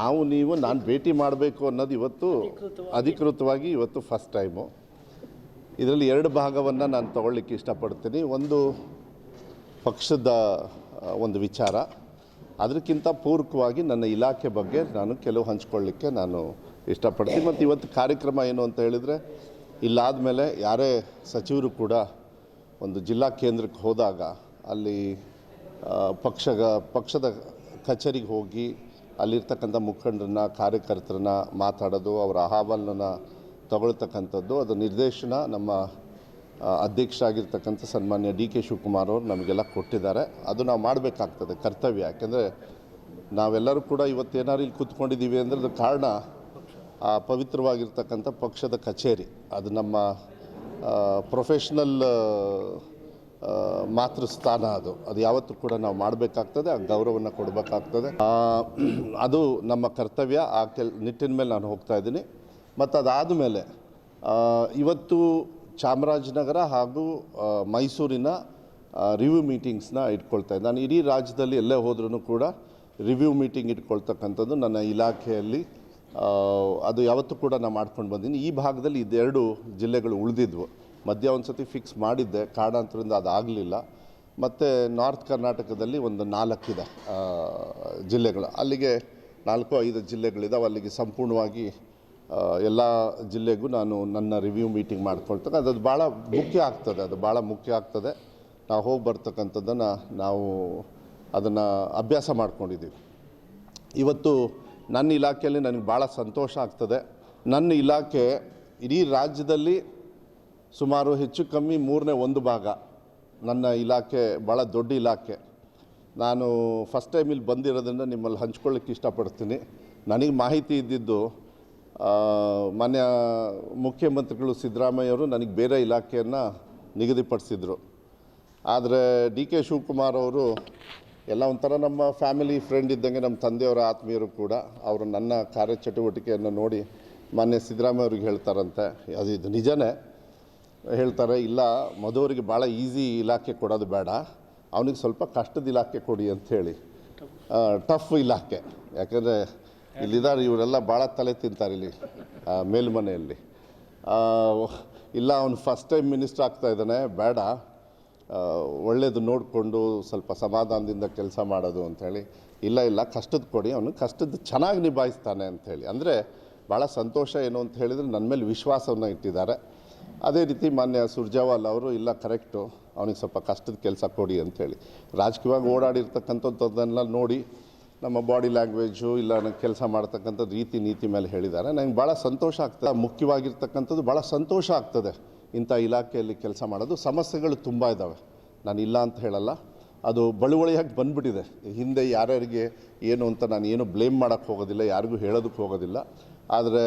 ನಾವು ನೀವು ನಾನು ಭೇಟಿ ಮಾಡಬೇಕು ಅನ್ನೋದು ಇವತ್ತು ಅಧಿಕೃತವಾಗಿ. ಇವತ್ತು ಫಸ್ಟ್ ಟೈಮು ಇದರಲ್ಲಿ ಎರಡು ಭಾಗವನ್ನು ನಾನು ತಗೊಳ್ಳಿಕ್ಕೆ ಇಷ್ಟಪಡ್ತೀನಿ. ಒಂದು ಪಕ್ಷದ ಒಂದು ವಿಚಾರ. ಅದಕ್ಕಿಂತ ಪೂರಕವಾಗಿ ನನ್ನ ಇಲಾಖೆ ಬಗ್ಗೆ ನಾನು ಕೆಲವು ಹಂಚ್ಕೊಳ್ಳಿಕ್ಕೆ ನಾನು ಇಷ್ಟಪಡ್ತೀನಿ. ಮತ್ತು ಇವತ್ತು ಕಾರ್ಯಕ್ರಮ ಏನು ಅಂತ ಹೇಳಿದರೆ ಇಲ್ಲಾದ ಮೇಲೆ ಯಾರೇ ಸಚಿವರು ಕೂಡ ಒಂದು ಜಿಲ್ಲಾ ಕೇಂದ್ರಕ್ಕೆ ಹೋದಾಗ ಅಲ್ಲಿ ಪಕ್ಷದ ಪಕ್ಷಗ ಪಕ್ಷದ ಕಚೇರಿಗೆ ಹೋಗಿ ಅಲ್ಲಿರ್ತಕ್ಕಂಥ ಮುಖಂಡರನ್ನ, ಕಾರ್ಯಕರ್ತರನ್ನ ಮಾತಾಡೋದು, ಅವರ ಅಹವಾಲನ್ನ ತಗೊಳ್ತಕ್ಕಂಥದ್ದು, ಅದು ನಿರ್ದೇಶನ ನಮ್ಮ ಅಧ್ಯಕ್ಷ ಆಗಿರ್ತಕ್ಕಂಥ ಸನ್ಮಾನ್ಯ ಡಿ ಕೆ ಶಿವಕುಮಾರ್ ಅವರು ನಮಗೆಲ್ಲ ಕೊಟ್ಟಿದ್ದಾರೆ. ಅದು ನಾವು ಮಾಡಬೇಕಾಗ್ತದೆ ಕರ್ತವ್ಯ. ಯಾಕೆಂದರೆ ನಾವೆಲ್ಲರೂ ಕೂಡ ಇವತ್ತೇನಾದ್ರು ಇಲ್ಲಿ ಕೂತ್ಕೊಂಡಿದ್ದೀವಿ ಅಂದರೆ ಅದು ಕಾರಣ, ಆ, ಪವಿತ್ರವಾಗಿರ್ತಕ್ಕಂಥ ಪಕ್ಷದ ಕಚೇರಿ. ಅದು ನಮ್ಮ ಪ್ರೊಫೆಷ್ನಲ್ ಮಾತೃ ಸ್ಥಾನ ಅದು. ಅದು ಯಾವತ್ತೂ ಕೂಡ ನಾವು ಮಾಡಬೇಕಾಗ್ತದೆ, ಆ ಗೌರವವನ್ನು ಕೊಡಬೇಕಾಗ್ತದೆ. ಅದು ನಮ್ಮ ಕರ್ತವ್ಯ, ಆ ಕೆಲ್, ನಿಟ್ಟಿನ ಮೇಲೆ ನಾನು ಹೋಗ್ತಾ ಇದ್ದೀನಿ. ಮತ್ತು ಅದಾದ ಮೇಲೆ ಇವತ್ತು ಚಾಮರಾಜನಗರ ಹಾಗೂ ಮೈಸೂರಿನ ರಿವ್ಯೂ ಮೀಟಿಂಗ್ಸ್ನ ಇಟ್ಕೊಳ್ತಾ ಇದ್ದೆ. ನಾನು ಇಡೀ ರಾಜ್ಯದಲ್ಲಿ ಎಲ್ಲೇ ಹೋದ್ರೂ ಕೂಡ ರಿವ್ಯೂ ಮೀಟಿಂಗ್ ಇಟ್ಕೊಳ್ತಕ್ಕಂಥದ್ದು ನನ್ನ ಇಲಾಖೆಯಲ್ಲಿ ಅದು ಯಾವತ್ತೂ ಕೂಡ ನಾನು ಮಾಡ್ಕೊಂಡು ಬಂದೀನಿ. ಈ ಭಾಗದಲ್ಲಿ ಇದೆರಡು ಜಿಲ್ಲೆಗಳು ಉಳಿದಿದ್ವು. ಮಧ್ಯ ಒಂದು ಸತಿ ಫಿಕ್ಸ್ ಮಾಡಿದ್ದೆ. ಕಾರಣಾಂತರದಿಂದ ಅದು ಆಗಲಿಲ್ಲ. ಮತ್ತು ನಾರ್ತ್ ಕರ್ನಾಟಕದಲ್ಲಿ ಒಂದು ನಾಲ್ಕಿದೆ ಜಿಲ್ಲೆಗಳು. ಅಲ್ಲಿಗೆ ನಾಲ್ಕು, ಐದು ಜಿಲ್ಲೆಗಳಿದಾವೆ. ಅಲ್ಲಿಗೆ ಸಂಪೂರ್ಣವಾಗಿ ಎಲ್ಲ ಜಿಲ್ಲೆಗೂ ನಾನು ನನ್ನ ರಿವ್ಯೂ ಮೀಟಿಂಗ್ ಮಾಡ್ಕೊಳ್ತಕ್ಕ ಅದು ಭಾಳ ಮುಖ್ಯ ಆಗ್ತದೆ. ಅದು ಭಾಳ ಮುಖ್ಯ ಆಗ್ತದೆ. ನಾವು ಹೋಗಿ ಬರ್ತಕ್ಕಂಥದ್ದನ್ನು ನಾವು ಅದನ್ನು ಅಭ್ಯಾಸ ಮಾಡ್ಕೊಂಡಿದ್ದೀವಿ. ಇವತ್ತು ನನ್ನ ಇಲಾಖೆಯಲ್ಲಿ ನನಗೆ ಭಾಳ ಸಂತೋಷ ಆಗ್ತದೆ. ನನ್ನ ಇಲಾಖೆ ಇಡೀ ರಾಜ್ಯದಲ್ಲಿ ಸುಮಾರು ಹೆಚ್ಚು ಕಮ್ಮಿ ಮೂರನೇ ಒಂದು ಭಾಗ. ನನ್ನ ಇಲಾಖೆ ಭಾಳ ದೊಡ್ಡ ಇಲಾಖೆ. ನಾನು ಫಸ್ಟ್ ಟೈಮ್ ಇಲ್ಲಿ ಬಂದಿರೋದನ್ನು ನಿಮ್ಮಲ್ಲಿ ಹಂಚ್ಕೊಳ್ಳಿಕ್ಕೆ ಇಷ್ಟಪಡ್ತೀನಿ. ನನಗೆ ಮಾಹಿತಿ ಇದ್ದಿದ್ದು ಮಾನ್ಯ ಮುಖ್ಯಮಂತ್ರಿಗಳು ಸಿದ್ದರಾಮಯ್ಯವರು ನನಗೆ ಬೇರೆ ಇಲಾಖೆಯನ್ನು ನಿಗದಿಪಡಿಸಿದರು. ಆದರೆ ಡಿ ಕೆ ಶಿವಕುಮಾರ್ ಅವರು ಎಲ್ಲ ಒಂಥರ ನಮ್ಮ ಫ್ಯಾಮಿಲಿ ಫ್ರೆಂಡ್ ಇದ್ದಂಗೆ ನಮ್ಮ ತಂದೆಯವರ ಆತ್ಮೀಯರು ಕೂಡ ಅವರು ನನ್ನ ಕಾರ್ಯಚಟುವಟಿಕೆಯನ್ನು ನೋಡಿ ಮಾನ್ಯ ಸಿದ್ದರಾಮಯ್ಯ ಅವ್ರಿಗೆ ಹೇಳ್ತಾರಂತೆ. ಅದು ಇದು ನಿಜನೇ. ಹೇಳ್ತಾರೆ, ಇಲ್ಲ ಮಧುವರಿಗೆ ಭಾಳ ಈಸಿ ಇಲಾಖೆ ಕೊಡೋದು ಬೇಡ. ಅವನಿಗೆ ಸ್ವಲ್ಪ ಕಷ್ಟದ ಇಲಾಖೆ ಕೊಡಿ ಅಂಥೇಳಿ ಟಫ್ ಇಲಾಖೆ. ಯಾಕಂದರೆ ಇಲ್ಲಿದ್ದಾರೆ, ಇವರೆಲ್ಲ ಭಾಳ ತಲೆ ತಿಂತಾರೆ ಇಲ್ಲಿ ಮೇಲ್ಮನೆಯಲ್ಲಿ. ಇಲ್ಲ, ಅವನು ಫಸ್ಟ್ ಟೈಮ್ ಮಿನಿಸ್ಟರ್ ಆಗ್ತಾ ಇದ್ದಾನೆ, ಬೇಡ. ಒಳ್ಳೇದು ನೋಡಿಕೊಂಡು ಸ್ವಲ್ಪ ಸಮಾಧಾನದಿಂದ ಕೆಲಸ ಮಾಡೋದು ಅಂಥೇಳಿ ಇಲ್ಲ ಇಲ್ಲ, ಕಷ್ಟದ ಕೊಡಿ, ಅವನು ಕಷ್ಟದ ಚೆನ್ನಾಗಿ ನಿಭಾಯಿಸ್ತಾನೆ ಅಂಥೇಳಿ ಅಂದರೆ ಭಾಳ ಸಂತೋಷ ಏನು ಅಂತ ಹೇಳಿದರೆ ನನ್ನ ಮೇಲೆ ವಿಶ್ವಾಸವನ್ನು ಇಟ್ಟಿದ್ದಾರೆ. ಅದೇ ರೀತಿ ಮಾನ್ಯ ಸುರ್ಜಾವಾಲ್ ಅವರು, ಇಲ್ಲ ಕರೆಕ್ಟು ಅವನಿಗೆ ಸ್ವಲ್ಪ ಕಷ್ಟದ ಕೆಲಸ ಕೊಡಿ ಅಂಥೇಳಿ. ರಾಜಕೀಯವಾಗಿ ಓಡಾಡಿರ್ತಕ್ಕಂಥದ್ದನ್ನೆಲ್ಲ ನೋಡಿ ನಮ್ಮ ಬಾಡಿ ಲ್ಯಾಂಗ್ವೇಜು ಇಲ್ಲ ನನಗೆ ಕೆಲಸ ಮಾಡ್ತಕ್ಕಂಥ ರೀತಿ ನೀತಿ ಮೇಲೆ ಹೇಳಿದ್ದಾರೆ. ನನಗೆ ಭಾಳ ಸಂತೋಷ ಆಗ್ತದೆ. ಮುಖ್ಯವಾಗಿರ್ತಕ್ಕಂಥದ್ದು ಭಾಳ ಸಂತೋಷ ಆಗ್ತದೆ. ಇಂಥ ಇಲಾಖೆಯಲ್ಲಿ ಕೆಲಸ ಮಾಡೋದು. ಸಮಸ್ಯೆಗಳು ತುಂಬ ಇದ್ದಾವೆ ನಾನು ಇಲ್ಲ ಅಂತ ಹೇಳಲ್ಲ. ಅದು ಬಳುವಳಿಯಾಗಿ ಬಂದ್ಬಿಟ್ಟಿದೆ. ಹಿಂದೆ ಯಾರ್ಯಾರಿಗೆ ಏನು ಅಂತ ನಾನು ಏನು ಬ್ಲೇಮ್ ಮಾಡೋಕ್ಕೆ ಹೋಗೋದಿಲ್ಲ, ಯಾರಿಗೂ ಹೇಳೋದಕ್ಕೆ ಹೋಗೋದಿಲ್ಲ. ಆದರೆ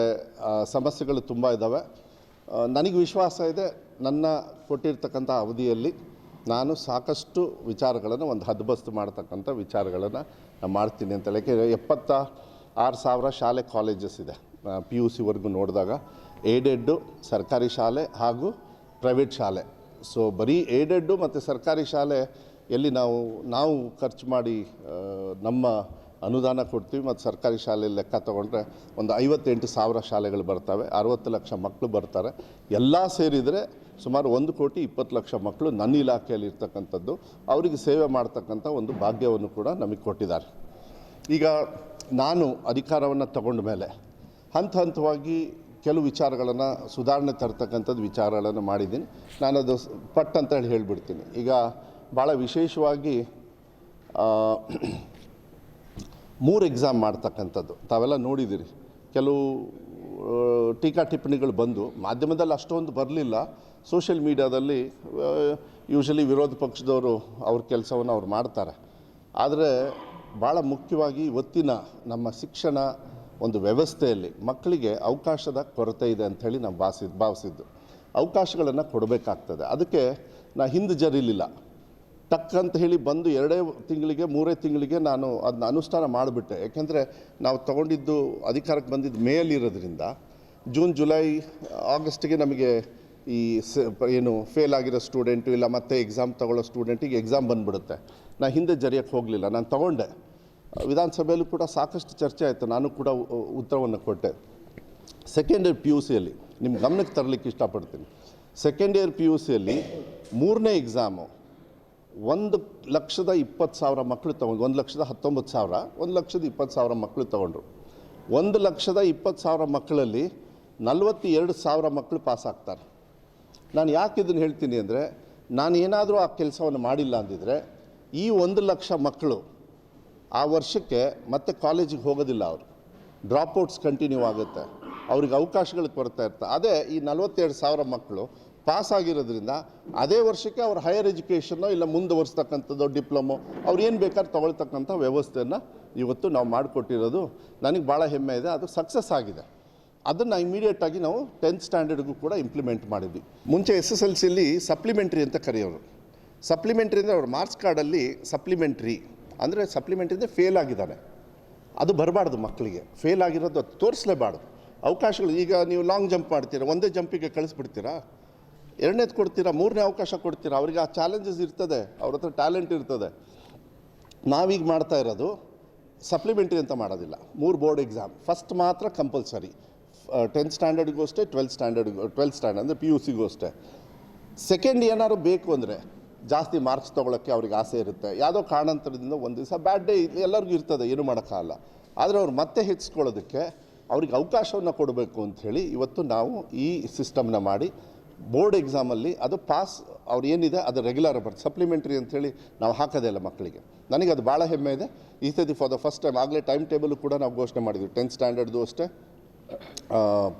ಸಮಸ್ಯೆಗಳು ತುಂಬ ಇದ್ದಾವೆ ನನಗೆ ವಿಶ್ವಾಸ ಇದೆ ನನ್ನ ಕೊಟ್ಟಿರ್ತಕ್ಕಂಥ ಅವಧಿಯಲ್ಲಿ ನಾನು ಸಾಕಷ್ಟು ವಿಚಾರಗಳನ್ನು ಒಂದು ಹದ್ಬಸ್ತು ಮಾಡ್ತಕ್ಕಂಥ ವಿಚಾರಗಳನ್ನು ನಾನು ಮಾಡ್ತೀನಿ ಅಂತ ಯಾಕೆ ಎಪ್ಪತ್ತ ಆರು ಸಾವಿರ ಶಾಲೆ ಕಾಲೇಜಸ್ ಇದೆ ಪಿ ಯು ಸಿವರೆಗೂ ನೋಡಿದಾಗ. ಏಡೆಡ್ಡು ಸರ್ಕಾರಿ ಶಾಲೆ ಹಾಗೂ ಪ್ರೈವೇಟ್ ಶಾಲೆ. ಸೊ ಬರೀ ಏಡೆಡ್ಡು ಮತ್ತು ಸರ್ಕಾರಿ ಶಾಲೆ ಎಲ್ಲಿ ನಾವು ನಾವು ಖರ್ಚು ಮಾಡಿ ನಮ್ಮ ಅನುದಾನ ಕೊಡ್ತೀವಿ ಮತ್ತು ಸರ್ಕಾರಿ ಶಾಲೆಯಲ್ಲಿ ಲೆಕ್ಕ ತೊಗೊಂಡ್ರೆ ಒಂದು ಐವತ್ತೆಂಟು ಸಾವಿರ ಶಾಲೆಗಳು ಬರ್ತವೆ, ಅರವತ್ತು ಲಕ್ಷ ಮಕ್ಕಳು ಬರ್ತಾರೆ. ಎಲ್ಲ ಸೇರಿದರೆ ಸುಮಾರು ಒಂದು ಕೋಟಿ ಇಪ್ಪತ್ತು ಲಕ್ಷ ಮಕ್ಕಳು ನನ್ನ ಇಲಾಖೆಯಲ್ಲಿ ಇರ್ತಕ್ಕಂಥದ್ದು. ಅವರಿಗೆ ಸೇವೆ ಮಾಡ್ತಕ್ಕಂಥ ಒಂದು ಭಾಗ್ಯವನ್ನು ಕೂಡ ನಮಗೆ ಕೊಟ್ಟಿದ್ದಾರೆ. ಈಗ ನಾನು ಅಧಿಕಾರವನ್ನು ತಗೊಂಡ ಮೇಲೆ ಹಂತ ಹಂತವಾಗಿ ಕೆಲವು ವಿಚಾರಗಳನ್ನು, ಸುಧಾರಣೆ ತರ್ತಕ್ಕಂಥದ್ದು ವಿಚಾರಗಳನ್ನು ಮಾಡಿದ್ದೀನಿ. ನಾನು ಪಟ್ ಅಂತ ಹೇಳಿ ಹೇಳಿಬಿಡ್ತೀನಿ. ಈಗ ಭಾಳ ವಿಶೇಷವಾಗಿ ಮೂರು ಎಕ್ಸಾಮ್ ಮಾಡ್ತಕ್ಕಂಥದ್ದು. ತಾವೆಲ್ಲ ನೋಡಿದ್ದೀರಿ ಕೆಲವು ಟೀಕಾ ಟಿಪ್ಪಣಿಗಳು ಬಂದು ಮಾಧ್ಯಮದಲ್ಲಿ ಅಷ್ಟೊಂದು ಬರಲಿಲ್ಲ. ಸೋಷಿಯಲ್ ಮೀಡ್ಯಾದಲ್ಲಿ ಯೂಶಲಿ ವಿರೋಧ ಪಕ್ಷದವರು ಅವ್ರ ಕೆಲಸವನ್ನು ಅವ್ರು ಮಾಡ್ತಾರೆ. ಆದರೆ ಭಾಳ ಮುಖ್ಯವಾಗಿ ಇವತ್ತಿನ ನಮ್ಮ ಶಿಕ್ಷಣ ಒಂದು ವ್ಯವಸ್ಥೆಯಲ್ಲಿ ಮಕ್ಕಳಿಗೆ ಅವಕಾಶದ ಕೊರತೆ ಇದೆ ಅಂಥೇಳಿ ನಾವು ಭಾವಿಸಿದ್ದು ಭಾವಿಸಿದ್ದು. ಅವಕಾಶಗಳನ್ನು ಕೊಡಬೇಕಾಗ್ತದೆ. ಅದಕ್ಕೆ ನಾ ಹಿಂದೆ ಜರಿಲಿಲ್ಲ. ಟಕ್ ಅಂತ ಹೇಳಿ ಬಂದು ಎರಡೇ ತಿಂಗಳಿಗೆ, ಮೂರೇ ತಿಂಗಳಿಗೆ ನಾನು ಅದನ್ನ ಅನುಷ್ಠಾನ ಮಾಡಿಬಿಟ್ಟೆ. ಯಾಕೆಂದರೆ ನಾವು ತಗೊಂಡಿದ್ದು ಅಧಿಕಾರಕ್ಕೆ ಬಂದಿದ್ದು ಮೇಯಲ್ಲಿ ಇರೋದ್ರಿಂದ ಜೂನ್, ಜುಲೈ, ಆಗಸ್ಟ್ಗೆ ನಮಗೆ ಈ ಏನು ಫೇಲ್ ಆಗಿರೋ ಸ್ಟೂಡೆಂಟು ಇಲ್ಲ ಮತ್ತೆ ಎಕ್ಸಾಮ್ ತಗೊಳ್ಳೋ ಸ್ಟೂಡೆಂಟಿಗೆ ಎಕ್ಸಾಮ್ ಬಂದುಬಿಡುತ್ತೆ. ನಾನು ಹಿಂದೆ ಜರಿಯಕ್ಕೆ ಹೋಗಲಿಲ್ಲ, ನಾನು ತಗೊಂಡೆ. ವಿಧಾನಸಭೆಯಲ್ಲೂ ಕೂಡ ಸಾಕಷ್ಟು ಚರ್ಚೆ ಆಯಿತು, ನಾನು ಕೂಡ ಉತ್ತರವನ್ನು ಕೊಟ್ಟೆ. ಸೆಕೆಂಡ್ ಇಯರ್ ಪಿ ಯು ಸಿಯಲ್ಲಿ ನಿಮ್ಮ ಗಮನಕ್ಕೆ ತರಲಿಕ್ಕೆ ಇಷ್ಟಪಡ್ತೀನಿ. ಸೆಕೆಂಡ್ ಇಯರ್ ಪಿ ಯು ಸಿಯಲ್ಲಿ ಮೂರನೇ ಎಕ್ಸಾಮು ಒಂದು ಲಕ್ಷದ ಇಪ್ಪತ್ತು ಸಾವಿರ ಮಕ್ಕಳು ತೊಗೊಂಡು ಒಂದು ಲಕ್ಷದ ಹತ್ತೊಂಬತ್ತು ಸಾವಿರ, ಒಂದು ಲಕ್ಷದ ಇಪ್ಪತ್ತು ಸಾವಿರ ಮಕ್ಕಳು ತೊಗೊಂಡ್ರು. ಒಂದು ಲಕ್ಷದ ಇಪ್ಪತ್ತು ಸಾವಿರ ಮಕ್ಕಳಲ್ಲಿ ನಲವತ್ತೆರಡು ಸಾವಿರ ಮಕ್ಕಳು ಪಾಸ್ ಆಗ್ತಾರೆ. ನಾನು ಯಾಕೆ ಇದನ್ನು ಹೇಳ್ತೀನಿ ಅಂದರೆ, ನಾನು ಏನಾದರೂ ಆ ಕೆಲಸವನ್ನು ಮಾಡಿಲ್ಲ ಅಂದಿದ್ದರೆ ಈ ಒಂದು ಲಕ್ಷ ಮಕ್ಕಳು ಆ ವರ್ಷಕ್ಕೆ ಮತ್ತೆ ಕಾಲೇಜಿಗೆ ಹೋಗೋದಿಲ್ಲ ಅವರು. ಡ್ರಾಪ್ಔಟ್ಸ್ ಕಂಟಿನ್ಯೂ ಆಗುತ್ತೆ. ಅವ್ರಿಗೆ ಅವಕಾಶಗಳು ಕೊರತಾ ಇರ್ತಾರೆ ಅದೇ ಈ ನಲವತ್ತೆರಡು ಸಾವಿರ ಮಕ್ಕಳು ಪಾಸ್ ಆಗಿರೋದ್ರಿಂದ ಅದೇ ವರ್ಷಕ್ಕೆ ಅವ್ರ ಹೈಯರ್ ಎಜುಕೇಷನ್ನೋ ಇಲ್ಲ ಮುಂದುವರಿಸ್ತಕ್ಕಂಥದ್ದು ಡಿಪ್ಲೊಮೊ ಅವ್ರು ಏನು ಬೇಕಾದ್ರೆ ತೊಗೊಳ್ತಕ್ಕಂಥ ವ್ಯವಸ್ಥೆಯನ್ನು ಇವತ್ತು ನಾವು ಮಾಡಿಕೊಟ್ಟಿರೋದು. ನನಗೆ ಭಾಳ ಹೆಮ್ಮೆ ಇದೆ, ಅದು ಸಕ್ಸಸ್ ಆಗಿದೆ. ಅದನ್ನು ಇಮಿಡಿಯೇಟಾಗಿ ನಾವು ಟೆಂತ್ ಸ್ಟ್ಯಾಂಡರ್ಡ್ಗೂ ಕೂಡ ಇಂಪ್ಲಿಮೆಂಟ್ ಮಾಡಿದ್ವಿ. ಮುಂಚೆ S S L C supplementary ಅಂತ ಕರೆಯೋರು. ಸಪ್ಲಿಮೆಂಟ್ರಿ ಅಂದರೆ ಅವ್ರ ಮಾರ್ಕ್ಸ್ ಕಾರ್ಡಲ್ಲಿ ಸಪ್ಲಿಮೆಂಟ್ರಿ ಅಂದರೆ ಸಪ್ಲಿಮೆಂಟ್ರಿ ಅಂದರೆ ಫೇಲ್ ಆಗಿದ್ದಾನೆ. ಅದು ಬರಬಾರ್ದು ಮಕ್ಕಳಿಗೆ ಫೇಲ್ ಆಗಿರೋದು ಅದು ತೋರಿಸ್ಲೇಬಾರ್ದು. ಅವಕಾಶಗಳು, ಈಗ ನೀವು ಲಾಂಗ್ ಜಂಪ್ ಮಾಡ್ತೀರಾ, ಒಂದೇ ಜಂಪಿಗೆ ಕಳಿಸ್ಬಿಡ್ತೀರಾ? ಎರಡನೇದು ಕೊಡ್ತೀರಾ, ಮೂರನೇ ಅವಕಾಶ ಕೊಡ್ತೀರಾ? ಅವ್ರಿಗೆ ಆ ಚಾಲೆಂಜಸ್ ಇರ್ತದೆ, ಅವ್ರ ಹತ್ರ ಟ್ಯಾಲೆಂಟ್ ಇರ್ತದೆ. ನಾವೀಗ ಮಾಡ್ತಾ ಇರೋದು ಸಪ್ಲಿಮೆಂಟ್ರಿ ಅಂತ ಮಾಡೋದಿಲ್ಲ, ಮೂರು ಬೋರ್ಡ್ ಎಕ್ಸಾಮ್ ಫಸ್ಟ್ ಮಾತ್ರ ಕಂಪಲ್ಸರಿ ಟೆಂತ್ ಸ್ಟ್ಯಾಂಡರ್ಡ್ಗೂ ಅಷ್ಟೇ ಟ್ವೆಲ್ತ್ ಸ್ಟ್ಯಾಂಡರ್ಡ್ ಟ್ವೆಲ್ತ್ ಸ್ಟ್ಯಾಂಡರ್ಡ್ ಅಂದರೆ ಪಿ ಯು ಸಿಗೂ ಅಷ್ಟೇ. ಸೆಕೆಂಡ್ ಏನಾದ್ರು ಬೇಕು ಅಂದರೆ ಜಾಸ್ತಿ ಮಾರ್ಕ್ಸ್ ತೊಗೊಳಕ್ಕೆ ಅವ್ರಿಗೆ ಆಸೆ ಇರುತ್ತೆ. ಯಾವುದೋ ಕಾರಣಾಂತರದಿಂದ ಒಂದು ದಿವಸ ಬ್ಯಾಡ್ ಡೇ ಎಲ್ಲರಿಗೂ ಇರ್ತದೆ, ಏನು ಮಾಡೋಕ್ಕಾಗಲ್ಲ ಆದರೆ ಅವ್ರು ಮತ್ತೆ ಹೆಚ್ಚಿಸ್ಕೊಳ್ಳೋದಕ್ಕೆ ಅವ್ರಿಗೆ ಅವಕಾಶವನ್ನು ಕೊಡಬೇಕು ಅಂಥೇಳಿ ಇವತ್ತು ನಾವು ಈ ಸಿಸ್ಟಮ್ನ ಮಾಡಿ ಬೋರ್ಡ್ ಎಕ್ಸಾಮಲ್ಲಿ ಅದು ಪಾಸ್ ಅವ್ರು ಏನಿದೆ ಅದು ರೆಗ್ಯುಲರ್ ಬರ್ತದೆ ಸಪ್ಲಿಮೆಂಟ್ರಿ ಅಂಥೇಳಿ ನಾವು ಹಾಕೋದೇ ಇಲ್ಲ ಮಕ್ಕಳಿಗೆ. ನನಗೆ ಅದು ಭಾಳ ಹೆಮ್ಮೆ ಇದೆ. ಈ ಸತಿ ಫಾರ್ ದ ಫಸ್ಟ್ ಟೈಮ್ ಆಗಲೇ ಟೈಮ್ ಟೇಬಲ್ ಕೂಡ ನಾವು ಘೋಷಣೆ ಮಾಡಿದ್ವಿ. ಟೆಂತ್ ಸ್ಟ್ಯಾಂಡರ್ಡ್ದು ಅಷ್ಟೇ.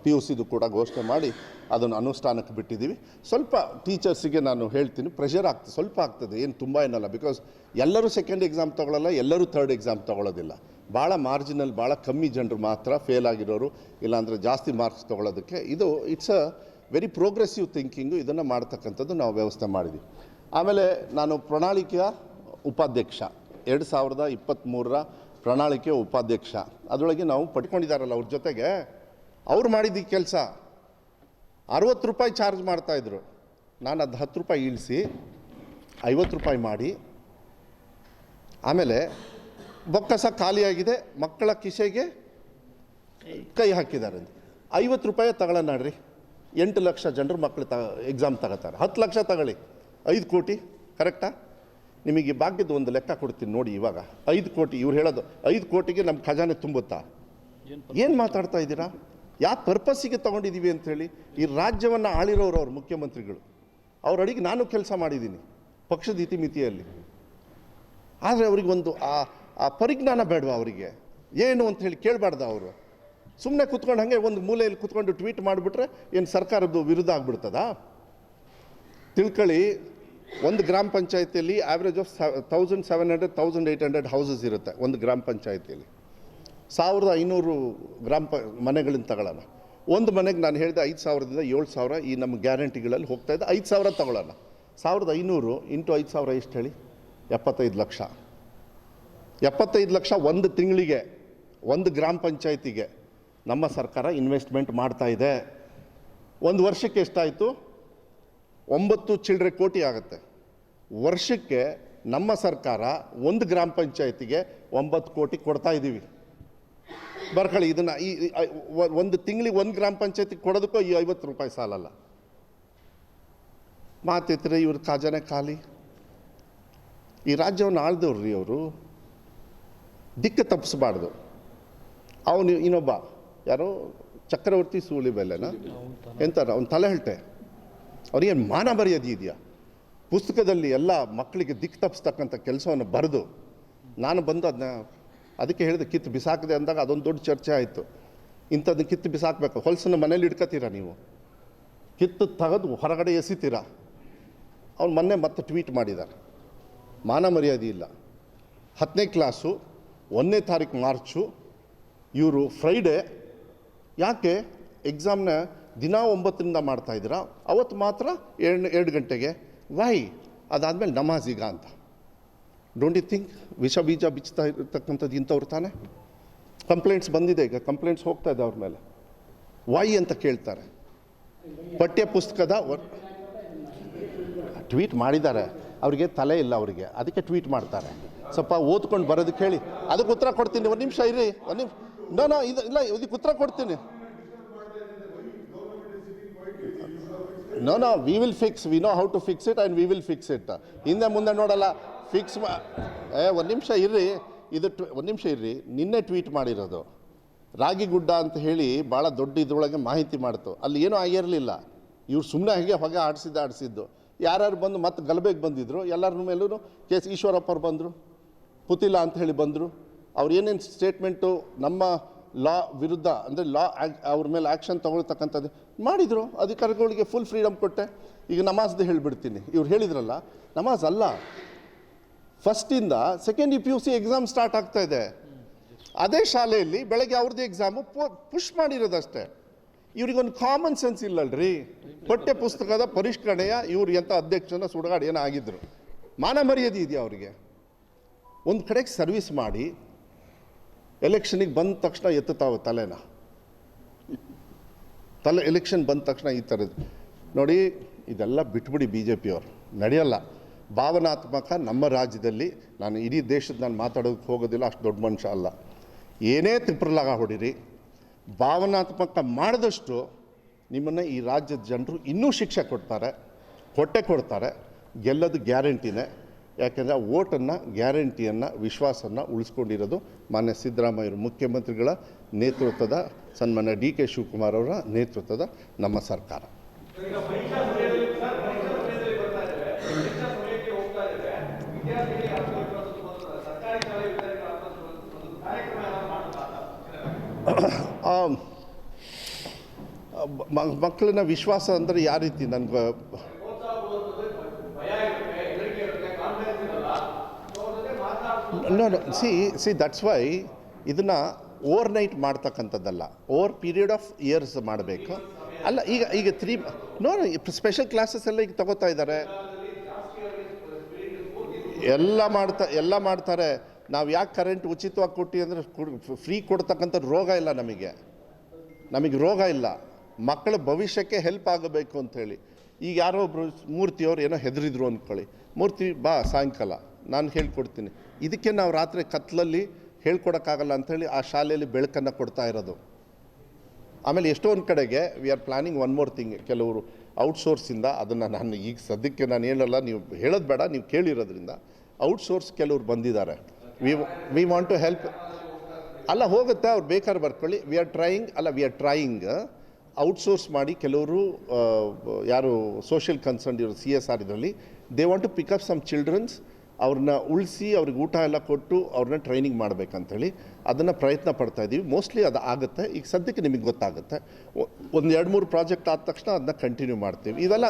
ಪಿ ಯು ಸಿದು ಕೂಡ ಘೋಷಣೆ ಮಾಡಿ ಅದನ್ನು ಅನುಷ್ಠಾನಕ್ಕೆ ಬಿಟ್ಟಿದ್ದೀವಿ. ಸ್ವಲ್ಪ ಟೀಚರ್ಸಿಗೆ ನಾನು ಹೇಳ್ತೀನಿ ಪ್ರೆಷರ್ ಆಗ್ತದೆ, ಸ್ವಲ್ಪ ಆಗ್ತದೆ. ಏನು ತುಂಬ ಏನಲ್ಲ ಬಿಕಾಸ್ ಎಲ್ಲರೂ ಸೆಕೆಂಡ್ ಎಕ್ಸಾಮ್ ತೊಗೊಳ್ಳಲ್ಲ ಎಲ್ಲರೂ ಥರ್ಡ್ ಎಕ್ಸಾಮ್ ತೊಗೊಳ್ಳೋದಿಲ್ಲ ಭಾಳ ಮಾರ್ಜಿನಲ್ ಭಾಳ ಕಮ್ಮಿ ಜನರು ಮಾತ್ರ ಫೇಲ್ ಆಗಿರೋರು, ಇಲ್ಲಾಂದರೆ ಜಾಸ್ತಿ ಮಾರ್ಕ್ಸ್ ತೊಗೊಳ್ಳೋದಕ್ಕೆ ಇದು it's a very progressive thinking ಇದನ್ನು ಮಾಡ್ತಕ್ಕಂಥದ್ದು ನಾವು ವ್ಯವಸ್ಥೆ ಮಾಡಿದ್ವಿ. ಆಮೇಲೆ ನಾನು ಪ್ರಣಾಳಿಕೆಯ ಉಪಾಧ್ಯಕ್ಷ. ಎರಡು ಸಾವಿರದ ಇಪ್ಪತ್ತ್ಮೂರರ ಪ್ರಣಾಳಿಕೆ ಉಪಾಧ್ಯಕ್ಷ. ಅದರೊಳಗೆ ನಾವು ಪಡ್ಕೊಂಡಿದ್ದಾರಲ್ಲ ಅವ್ರ ಜೊತೆಗೆ. ಅವ್ರು ಮಾಡಿದ್ದು ಕೆಲಸ. ಅರವತ್ತು ರೂಪಾಯಿ ಚಾರ್ಜ್ ಮಾಡ್ತಾಯಿದ್ರು ನಾನು ಅದು ಹತ್ತು ರೂಪಾಯಿ ಇಳಿಸಿ, ಐವತ್ತು ರೂಪಾಯಿ ಮಾಡಿ. ಆಮೇಲೆ ಬೊಕ್ಕಸ ಖಾಲಿಯಾಗಿದೆ. ಮಕ್ಕಳ ಕಿಸೆಗೆ ಕೈ ಹಾಕಿದ್ದಾರೆ ಐವತ್ತು ರೂಪಾಯಿ ತಗೊಳ್ಳೋಣ ಎಂಟು ಲಕ್ಷ ಜನರು ಮಕ್ಕಳು ತ ಎಕ್ಸಾಮ್ ತಗೋತಾರೆ. ಹತ್ತು ಲಕ್ಷ ತಗೊಳ್ಳಿ. ಐದು ಕೋಟಿ ಕರೆಕ್ಟಾ ನಿಮಗೆ ಭಾಗ್ಯದ ಒಂದು ಲೆಕ್ಕ ಕೊಡ್ತೀನಿ ನೋಡಿ ಇವಾಗ. ಐದು ಕೋಟಿ ಇವ್ರು ಹೇಳೋದು ಐದು ಕೋಟಿಗೆ ನಮ್ಮ ಖಜಾನೆ ತುಂಬುತ್ತಾ? ಏನು ಮಾತಾಡ್ತಾ ಇದ್ದೀರಾ? ಯಾವ ಪರ್ಪಸ್ಸಿಗೆ ತೊಗೊಂಡಿದ್ದೀವಿ ಅಂಥೇಳಿ ಈ ರಾಜ್ಯವನ್ನು ಆಳಿರೋರು ಅವ್ರ ಮುಖ್ಯಮಂತ್ರಿಗಳು. ಅವ್ರ ಅಡಿಗೆ ನಾನು ಕೆಲಸ ಮಾಡಿದ್ದೀನಿ ಪಕ್ಷದ ಇತಿಮಿತಿಯಲ್ಲಿ. ಆದರೆ ಅವ್ರಿಗೆ ಒಂದು ಆ ಪರಿಜ್ಞಾನ ಬೇಡವಾ ಅವರಿಗೆ? ಏನು ಅಂತ ಹೇಳಿ ಕೇಳಬಾರ್ದ ಅವರು? ಸುಮ್ಮನೆ ಕುತ್ಕೊಂಡು ಹಾಗೆ ಒಂದು ಮೂಲೆಯಲ್ಲಿ ಕುತ್ಕೊಂಡು ಟ್ವೀಟ್ ಮಾಡಿಬಿಟ್ರೆ ಏನು ಸರ್ಕಾರದ್ದು ವಿರುದ್ಧ ಆಗ್ಬಿಡ್ತದ? ತಿಳ್ಕೊಳ್ಳಿ ಒಂದು ಗ್ರಾಮ ಪಂಚಾಯತಿಯಲ್ಲಿ average of thousand seven hundred thousand eight hundred houses ಇರುತ್ತೆ ಒಂದು ಗ್ರಾಮ ಪಂಚಾಯತಿಯಲ್ಲಿ. ಸಾವಿರದ ಐನೂರು ಗ್ರಾಮ ಪ ಮನೆಗಳಿಂದ ತಗೊಳ್ಳೋಣ. ಒಂದು ಮನೆಗೆ ನಾನು ಹೇಳಿದೆ ಐದು ಸಾವಿರದಿಂದ ಏಳು ಸಾವಿರ ಈ ನಮ್ಮ ಗ್ಯಾರಂಟಿಗಳಲ್ಲಿ ಹೋಗ್ತಾ ಇದ್ದೆ ಐದು ಸಾವಿರ ತಗೊಳ್ಳೋಣ. ಸಾವಿರದ ಐನೂರು ಇಂಟು ಐದು ಸಾವಿರ ಎಷ್ಟು ಹೇಳಿ? ಎಪ್ಪತ್ತೈದು ಲಕ್ಷ. ಎಪ್ಪತ್ತೈದು ಲಕ್ಷ ಒಂದು ತಿಂಗಳಿಗೆ, ಒಂದು ಗ್ರಾಮ ಪಂಚಾಯತಿಗೆ. ನಮ್ಮ ಸರ್ಕಾರ ಇನ್ವೆಸ್ಟ್ಮೆಂಟ್ ಮಾಡ್ತಾ ಇದೆ. ಒಂದು ವರ್ಷಕ್ಕೆ ಎಷ್ಟಾಯಿತು? ಒಂಬತ್ತು ಚಿಲ್ಲರೆ ಕೋಟಿ ಆಗುತ್ತೆ. ವರ್ಷಕ್ಕೆ ನಮ್ಮ ಸರ್ಕಾರ ಒಂದು ಗ್ರಾಮ ಪಂಚಾಯತಿಗೆ ಒಂಬತ್ತು ಕೋಟಿ ಕೊಡ್ತಾ ಇದ್ದೀವಿ ಬರ್ಕೊಳ್ಳಿ ಇದನ್ನು ಈ ಒಂದು ತಿಂಗಳಿಗೆ ಒಂದು ಗ್ರಾಮ ಪಂಚಾಯತಿಗೆ ಕೊಡೋದಕ್ಕೂ ಈ ಐವತ್ತು ರೂಪಾಯಿ ಸಾಲಲ್ಲ. ಮಾತಿದ್ರೆ ಇವ್ರ ಖಜಾನೆ ಖಾಲಿ. ಈ ರಾಜ್ಯವನ್ನು ಆಳ್ದವ್ರು ಅವರು. ದಿಕ್ಕು ತಪ್ಪಿಸ್ಬಾರ್ದು. ಅವನು ಇನ್ನೊಬ್ಬ. ಯಾರೋ ಚಕ್ರವರ್ತಿ ಸೂಳಿಬೆಲೆನ ಎಂತಾರೆ ಅವ್ನು ತಲೆ ಹೇಳ್ತೆ ಅವ್ರಿಗೇನು ಮಾನ ಮರ್ಯಾದೆ ಇದೆಯಾ? ಪುಸ್ತಕದಲ್ಲಿ ಎಲ್ಲ ಮಕ್ಕಳಿಗೆ ದಿಕ್ಕು ತಪ್ಪಿಸ್ತಕ್ಕಂಥ ಕೆಲಸವನ್ನು ಬರೆದು ನಾನು ಬಂದು ಅದನ್ನ ಅದಕ್ಕೆ ಹೇಳಿದೆ, ಕಿತ್ತು ಬಿಸಾಕದೆ ಅಂದಾಗ ಅದೊಂದು ದೊಡ್ಡ ಚರ್ಚೆ ಆಯಿತು. ಇಂಥದ್ದನ್ನ ಕಿತ್ತು ಬಿಸಾಕಬೇಕು. ಹೊಲಸನ್ನು ಮನೇಲಿ ಇಡ್ಕೋತೀರಾ ನೀವು? ಕಿತ್ತು ತೆಗೆದು ಹೊರಗಡೆ ಎಸಿತೀರಾ? ಅವ್ನು ಮೊನ್ನೆ ಮತ್ತೆ ಟ್ವೀಟ್ ಮಾಡಿದ್ದಾರೆ ಮಾನ ಮರ್ಯಾದೆ ಇಲ್ಲ. ಹತ್ತನೇ ಕ್ಲಾಸು, ಒಂದನೇ ತಾರೀಕು ಮಾರ್ಚು, ಇವರು ಫ್ರೈಡೇ ಯಾಕೆ ಎಕ್ಸಾಮ್ನ ದಿನ ಒಂಬತ್ತರಿಂದ ಮಾಡ್ತಾ ಇದ್ದೀರಾ? ಅವತ್ತು ಮಾತ್ರ ಎರಡು ಎರಡು ಗಂಟೆಗೆ. ವೈ ಅದಾದಮೇಲೆ ನಮಾಜೀಗ ಅಂತ. ಡೋಂಟ್ ಯು ಥಿಂಕ್ ವಿಷ ಬೀಜ ಬಿಚ್ಚುತ್ತಾ ಇರ್ತಕ್ಕಂಥದ್ದು ಇಂಥವ್ರು ತಾನೆ? ಕಂಪ್ಲೇಂಟ್ಸ್ ಬಂದಿದೆ ಈಗ. ಕಂಪ್ಲೇಂಟ್ಸ್ ಹೋಗ್ತಾ ಇದೆ ಅವ್ರ ಮೇಲೆ. ವೈ ಅಂತ ಕೇಳ್ತಾರೆ. ಪಠ್ಯ ಪುಸ್ತಕದ ಟ್ವೀಟ್ ಮಾಡಿದ್ದಾರೆ. ಅವರಿಗೆ ತಲೆ ಇಲ್ಲ ಅವರಿಗೆ. ಅದಕ್ಕೆ ಟ್ವೀಟ್ ಮಾಡ್ತಾರೆ. ಸ್ವಲ್ಪ ಓದ್ಕೊಂಡು ಬರೋದಕ್ಕೆ ಹೇಳಿ ಅದಕ್ಕೆ ಉತ್ತರ ಕೊಡ್ತೀನಿ. ಒಂದು ನಿಮಿಷ ಇರಿ. ಒಂದು ನಿಮಿಷ ನೋ ನೋ, ಇದು ಇಲ್ಲ, ಇದು ಪುತ್ರ ಕೊಡ್ತೀನಿ. No no we will fix we know how to fix it and we will fix it ಹಿಂದೆ ಮುಂದೆ ನೋಡಲ್ಲ ಫಿಕ್ಸ್ ಮಾ, ಏ, ಒಂದು ನಿಮಿಷ ಇರ್ರಿ. ಇದು ಒಂದು ನಿಮಿಷ ಇರ್ರಿ. ನಿನ್ನೆ ಟ್ವೀಟ್ ಮಾಡಿರೋದು. ರಾಗಿ ಗುಡ್ಡ ಅಂತ ಹೇಳಿ ಭಾಳ ದೊಡ್ಡ ಇದ್ರೊಳಗೆ ಮಾಹಿತಿ ಮಾಡ್ತು. ಅಲ್ಲಿ ಏನೂ ಆಗಿರಲಿಲ್ಲ. ಇವ್ರು ಸುಮ್ಮನೆ ಹಾಗೆ ಹೊಗೆ ಆಡಿಸಿದ್ದು ಆಡಿಸಿದ್ದು. ಯಾರ್ಯಾರು ಬಂದು ಮತ್ತೆ ಗಲಭೆಗೆ ಬಂದಿದ್ರು ಎಲ್ಲರ ಮೇಲೂ ಕೆ ಎಸ್ ಈಶ್ವರಪ್ಪ ಅವ್ರು ಬಂದರು, ಪುತಿಲ ಅಂತ ಹೇಳಿ ಬಂದರು. ಅವ್ರು ಏನೇನು ಸ್ಟೇಟ್ಮೆಂಟು ನಮ್ಮ ಲಾ ವಿರುದ್ಧ, ಅಂದರೆ ಲಾ ಅವ್ರ ಮೇಲೆ ಆ್ಯಕ್ಷನ್ ತೊಗೊಳ್ತಕ್ಕಂಥದ್ದು ಮಾಡಿದರು. ಅಧಿಕಾರಿಗಳಿಗೆ ಫುಲ್ ಫ್ರೀಡಮ್ ಕೊಟ್ಟೆ. ಈಗ ನಮಾಜ್ದು ಹೇಳಿಬಿಡ್ತೀನಿ. ಇವ್ರು ಹೇಳಿದ್ರಲ್ಲ, ನಮಾಜ್ ಅಲ್ಲ. ಫಸ್ಟಿಂದ second E P U C exam start ಆಗ್ತಾ ಇದೆ. ಅದೇ ಶಾಲೆಯಲ್ಲಿ ಬೆಳಗ್ಗೆ ಅವ್ರದ್ದು ಎಕ್ಸಾಮು ಪುಷ್ ಮಾಡಿರೋದಷ್ಟೇ. ಇವ್ರಿಗೊಂದು ಕಾಮನ್ ಸೆನ್ಸ್ ಇಲ್ಲಲ್ರಿ. ಪಠ್ಯ ಪುಸ್ತಕದ ಪರಿಷ್ಕರಣೆಯ ಇವ್ರು ಎಂಥ ಅಧ್ಯಕ್ಷನ ಸುಡಗಾಡಿ ಏನೋ ಆಗಿದ್ದರು ಮಾನ ಮರ್ಯಾದೆ ಇದೆಯಾ ಅವರಿಗೆ? ಒಂದು ಕಡೆಗೆ ಸರ್ವಿಸ್ ಮಾಡಿ ಎಲೆಕ್ಷನಿಗೆ ಬಂದ ತಕ್ಷಣ ಎತ್ತುತ್ತಾವೆ ತಲೆನ. ತಲೆ ಎಲೆಕ್ಷನ್ ಬಂದ ತಕ್ಷಣ ಈ ಥರದ್ದು ನೋಡಿ, ಇದೆಲ್ಲ ಬಿಟ್ಬಿಡಿ ಬಿ ಜೆ ಪಿಯವರು ನಡೆಯಲ್ಲ. ಭಾವನಾತ್ಮಕ ನಮ್ಮ ರಾಜ್ಯದಲ್ಲಿ ನಾನು ಇಡೀ ದೇಶದ ನಾನು ಮಾತಾಡೋದಕ್ಕೆ ಹೋಗೋದಿಲ್ಲ, ಅಷ್ಟು ದೊಡ್ಡ ಮನುಷ್ಯ ಅಲ್ಲ. ಏನೇ ತಿಪ್ಪರಲಾಗ ಹೊಡಿರಿ, ಭಾವನಾತ್ಮಕ ಮಾಡಿದಷ್ಟು ನಿಮ್ಮನ್ನು ಈ ರಾಜ್ಯದ ಜನರು ಇನ್ನೂ ಶಿಕ್ಷೆ ಕೊಡ್ತಾರೆ, ಹೊಟ್ಟೆ ಕೊಡ್ತಾರೆ, ಗೆಲ್ಲೋದು ಗ್ಯಾರಂಟಿನೇ. ಯಾಕೆಂದರೆ ಆ ಓಟನ್ನು ಗ್ಯಾರಂಟಿಯನ್ನು ವಿಶ್ವಾಸವನ್ನು ಉಳಿಸ್ಕೊಂಡಿರೋದು ಮಾನ್ಯ ಸಿದ್ದರಾಮಯ್ಯರು, ಮುಖ್ಯಮಂತ್ರಿಗಳ ನೇತೃತ್ವದ ಸನ್ಮಾನ್ಯ ಡಿ ಕೆ ಶಿವಕುಮಾರ್ ಅವರ ನೇತೃತ್ವದ ನಮ್ಮ ಸರ್ಕಾರ. ಮಕ್ಕಳನ್ನ ವಿಶ್ವಾಸ ಅಂದರೆ ಯಾವ ರೀತಿ? ನನಗೆ no no see see that's why ಇದನ್ನು ಓವರ್ ನೈಟ್ ಮಾಡ್ತಕ್ಕಂಥದ್ದಲ್ಲ. ಓವರ್ ಪೀರಿಯಡ್ ಆಫ್ ಇಯರ್ಸ್ ಮಾಡಬೇಕು. ಅಲ್ಲ, ಈಗ ಈಗ ತ್ರೀ ನೋ ಸ್ಪೆಷಲ್ ಕ್ಲಾಸಸ್ ಎಲ್ಲ ಈಗ ತಗೋತಾ ಇದ್ದಾರೆ. ಎಲ್ಲ ಮಾಡ್ತಾ, ಎಲ್ಲ ಮಾಡ್ತಾರೆ. ನಾವು ಯಾಕೆ ಕರೆಂಟ್ ಉಚಿತವಾಗಿ ಕೊಟ್ಟು ಅಂದರೆ ಫ್ರೀ ಕೊಡ್ತಕ್ಕಂಥ ರೋಗ ಇಲ್ಲ ನಮಗೆ. ನಮಗೆ ರೋಗ ಇಲ್ಲ. ಮಕ್ಕಳ ಭವಿಷ್ಯಕ್ಕೆ ಹೆಲ್ಪ್ ಆಗಬೇಕು ಅಂಥೇಳಿ ಈಗ ಯಾರೋ ಒಬ್ಬರು ಮೂರ್ತಿಯವ್ರು ಏನೋ ಹೆದರಿದ್ರು ಅಂದ್ಕೊಳ್ಳಿ ಮೂರ್ತಿ, ಬಾ, ಸಾಯಂಕಾಲ. ನಾನು ಹೇಳ್ಕೊಡ್ತೀನಿ. ಇದಕ್ಕೆ ನಾವು ರಾತ್ರಿ ಕತ್ಲಲ್ಲಿ ಹೇಳ್ಕೊಡೋಕ್ಕಾಗಲ್ಲ ಅಂಥೇಳಿ ಆ ಶಾಲೆಯಲ್ಲಿ ಬೆಳಕನ್ನು ಕೊಡ್ತಾ ಇರೋದು. ಆಮೇಲೆ ಎಷ್ಟೊಂದು ಕಡೆಗೆ we are planning one more thing ಕೆಲವರು ಔಟ್ಸೋರ್ಸಿಂದ ಅದನ್ನು ನಾನು ಈಗ ಸದ್ಯಕ್ಕೆ ನಾನು ಹೇಳಲ್ಲ, ನೀವು ಹೇಳೋದು ಬೇಡ, ನೀವು ಕೇಳಿರೋದ್ರಿಂದ ಔಟ್ಸೋರ್ಸ್ ಕೆಲವರು ಬಂದಿದ್ದಾರೆ. We we want to help ಅಲ್ಲ, ಹೋಗುತ್ತೆ, ಅವ್ರು ಬೇಕಾದ್ರೆ ಬರ್ಕೊಳ್ಳಿ. ವಿ ಆರ್ ಟ್ರೈಯಿಂಗ್ ಅಲ್ಲ ವಿ ಆರ್ ಟ್ರೈಯಿಂಗ್ ಔಟ್ಸೋರ್ಸ್ ಮಾಡಿ ಕೆಲವರು ಯಾರು ಸೋಷಿಯಲ್ ಕನ್ಸರ್ನ್ ಇರೋ ಸಿ ಎಸ್ ಆರ್ ಇದರಲ್ಲಿ they want to pick up some childrens ಅವ್ರನ್ನ ಉಳಿಸಿ ಅವ್ರಿಗೆ ಊಟ ಎಲ್ಲ ಕೊಟ್ಟು ಅವ್ರನ್ನ ಟ್ರೈನಿಂಗ್ ಮಾಡಬೇಕಂಥೇಳಿ ಅದನ್ನು ಪ್ರಯತ್ನ ಪಡ್ತಾ ಇದ್ದೀವಿ ಮೋಸ್ಟ್ಲಿ ಅದು ಆಗುತ್ತೆ. ಈಗ ಸದ್ಯಕ್ಕೆ ನಿಮಗೆ ಗೊತ್ತಾಗುತ್ತೆ. ಒಂದು ಎರಡು ಮೂರು ಪ್ರಾಜೆಕ್ಟ್ ಆದ ತಕ್ಷಣ ಅದನ್ನ ಕಂಟಿನ್ಯೂ ಮಾಡ್ತೀವಿ. ಇದೆಲ್ಲ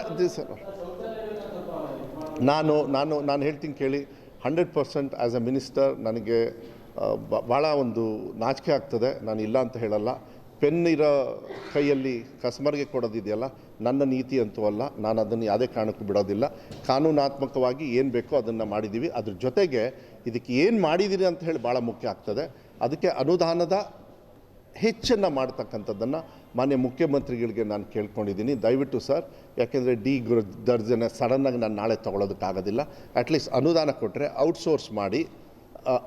ನಾನು ನಾನು ನಾನು ಹೇಳ್ತೀನಿ ಕೇಳಿ. Hundred percent as a minister ನನಗೆ ಭಾಳ ಒಂದು ನಾಚಿಕೆ ಆಗ್ತದೆ. ನಾನು ಇಲ್ಲ ಅಂತ ಹೇಳಲ್ಲ. ಪೆನ್ ಇರೋ ಕೈಯಲ್ಲಿ ಕಸ್ಟಮರ್ಗೆ ಕೊಡೋದಿದೆಯಲ್ಲ, ನನ್ನ ನೀತಿ ಅಂತೂ ಅಲ್ಲ, ನಾನು ಅದನ್ನು ಯಾವುದೇ ಕಾರಣಕ್ಕೂ ಬಿಡೋದಿಲ್ಲ. ಕಾನೂನಾತ್ಮಕವಾಗಿ ಏನು ಬೇಕೋ ಅದನ್ನು ಮಾಡಿದ್ದೀವಿ ಅದ್ರ ಜೊತೆಗೆ ಇದಕ್ಕೆ ಏನು ಮಾಡಿದ್ದೀರಿ ಅಂತ ಹೇಳಿ ಭಾಳ ಮುಖ್ಯ ಆಗ್ತದೆ. ಅದಕ್ಕೆ ಅನುದಾನದ ಹೆಚ್ಚನ್ನು ಮಾಡ್ತಕ್ಕಂಥದ್ದನ್ನು ಮಾನ್ಯ ಮುಖ್ಯಮಂತ್ರಿಗಳಿಗೆ ನಾನು ಕೇಳ್ಕೊಂಡಿದ್ದೀನಿ. ದಯವಿಟ್ಟು ಸರ್, ಯಾಕೆಂದರೆ ಡಿ ಗುರು ದರ್ಜನ ಸಡನ್ನಾಗಿ ನಾನು ನಾಳೆ ತೊಗೊಳೋದಕ್ಕಾಗೋದಿಲ್ಲ. ಅಟ್ಲೀಸ್ಟ್ ಅನುದಾನ ಕೊಟ್ಟರೆ ಔಟ್ಸೋರ್ಸ್ ಮಾಡಿ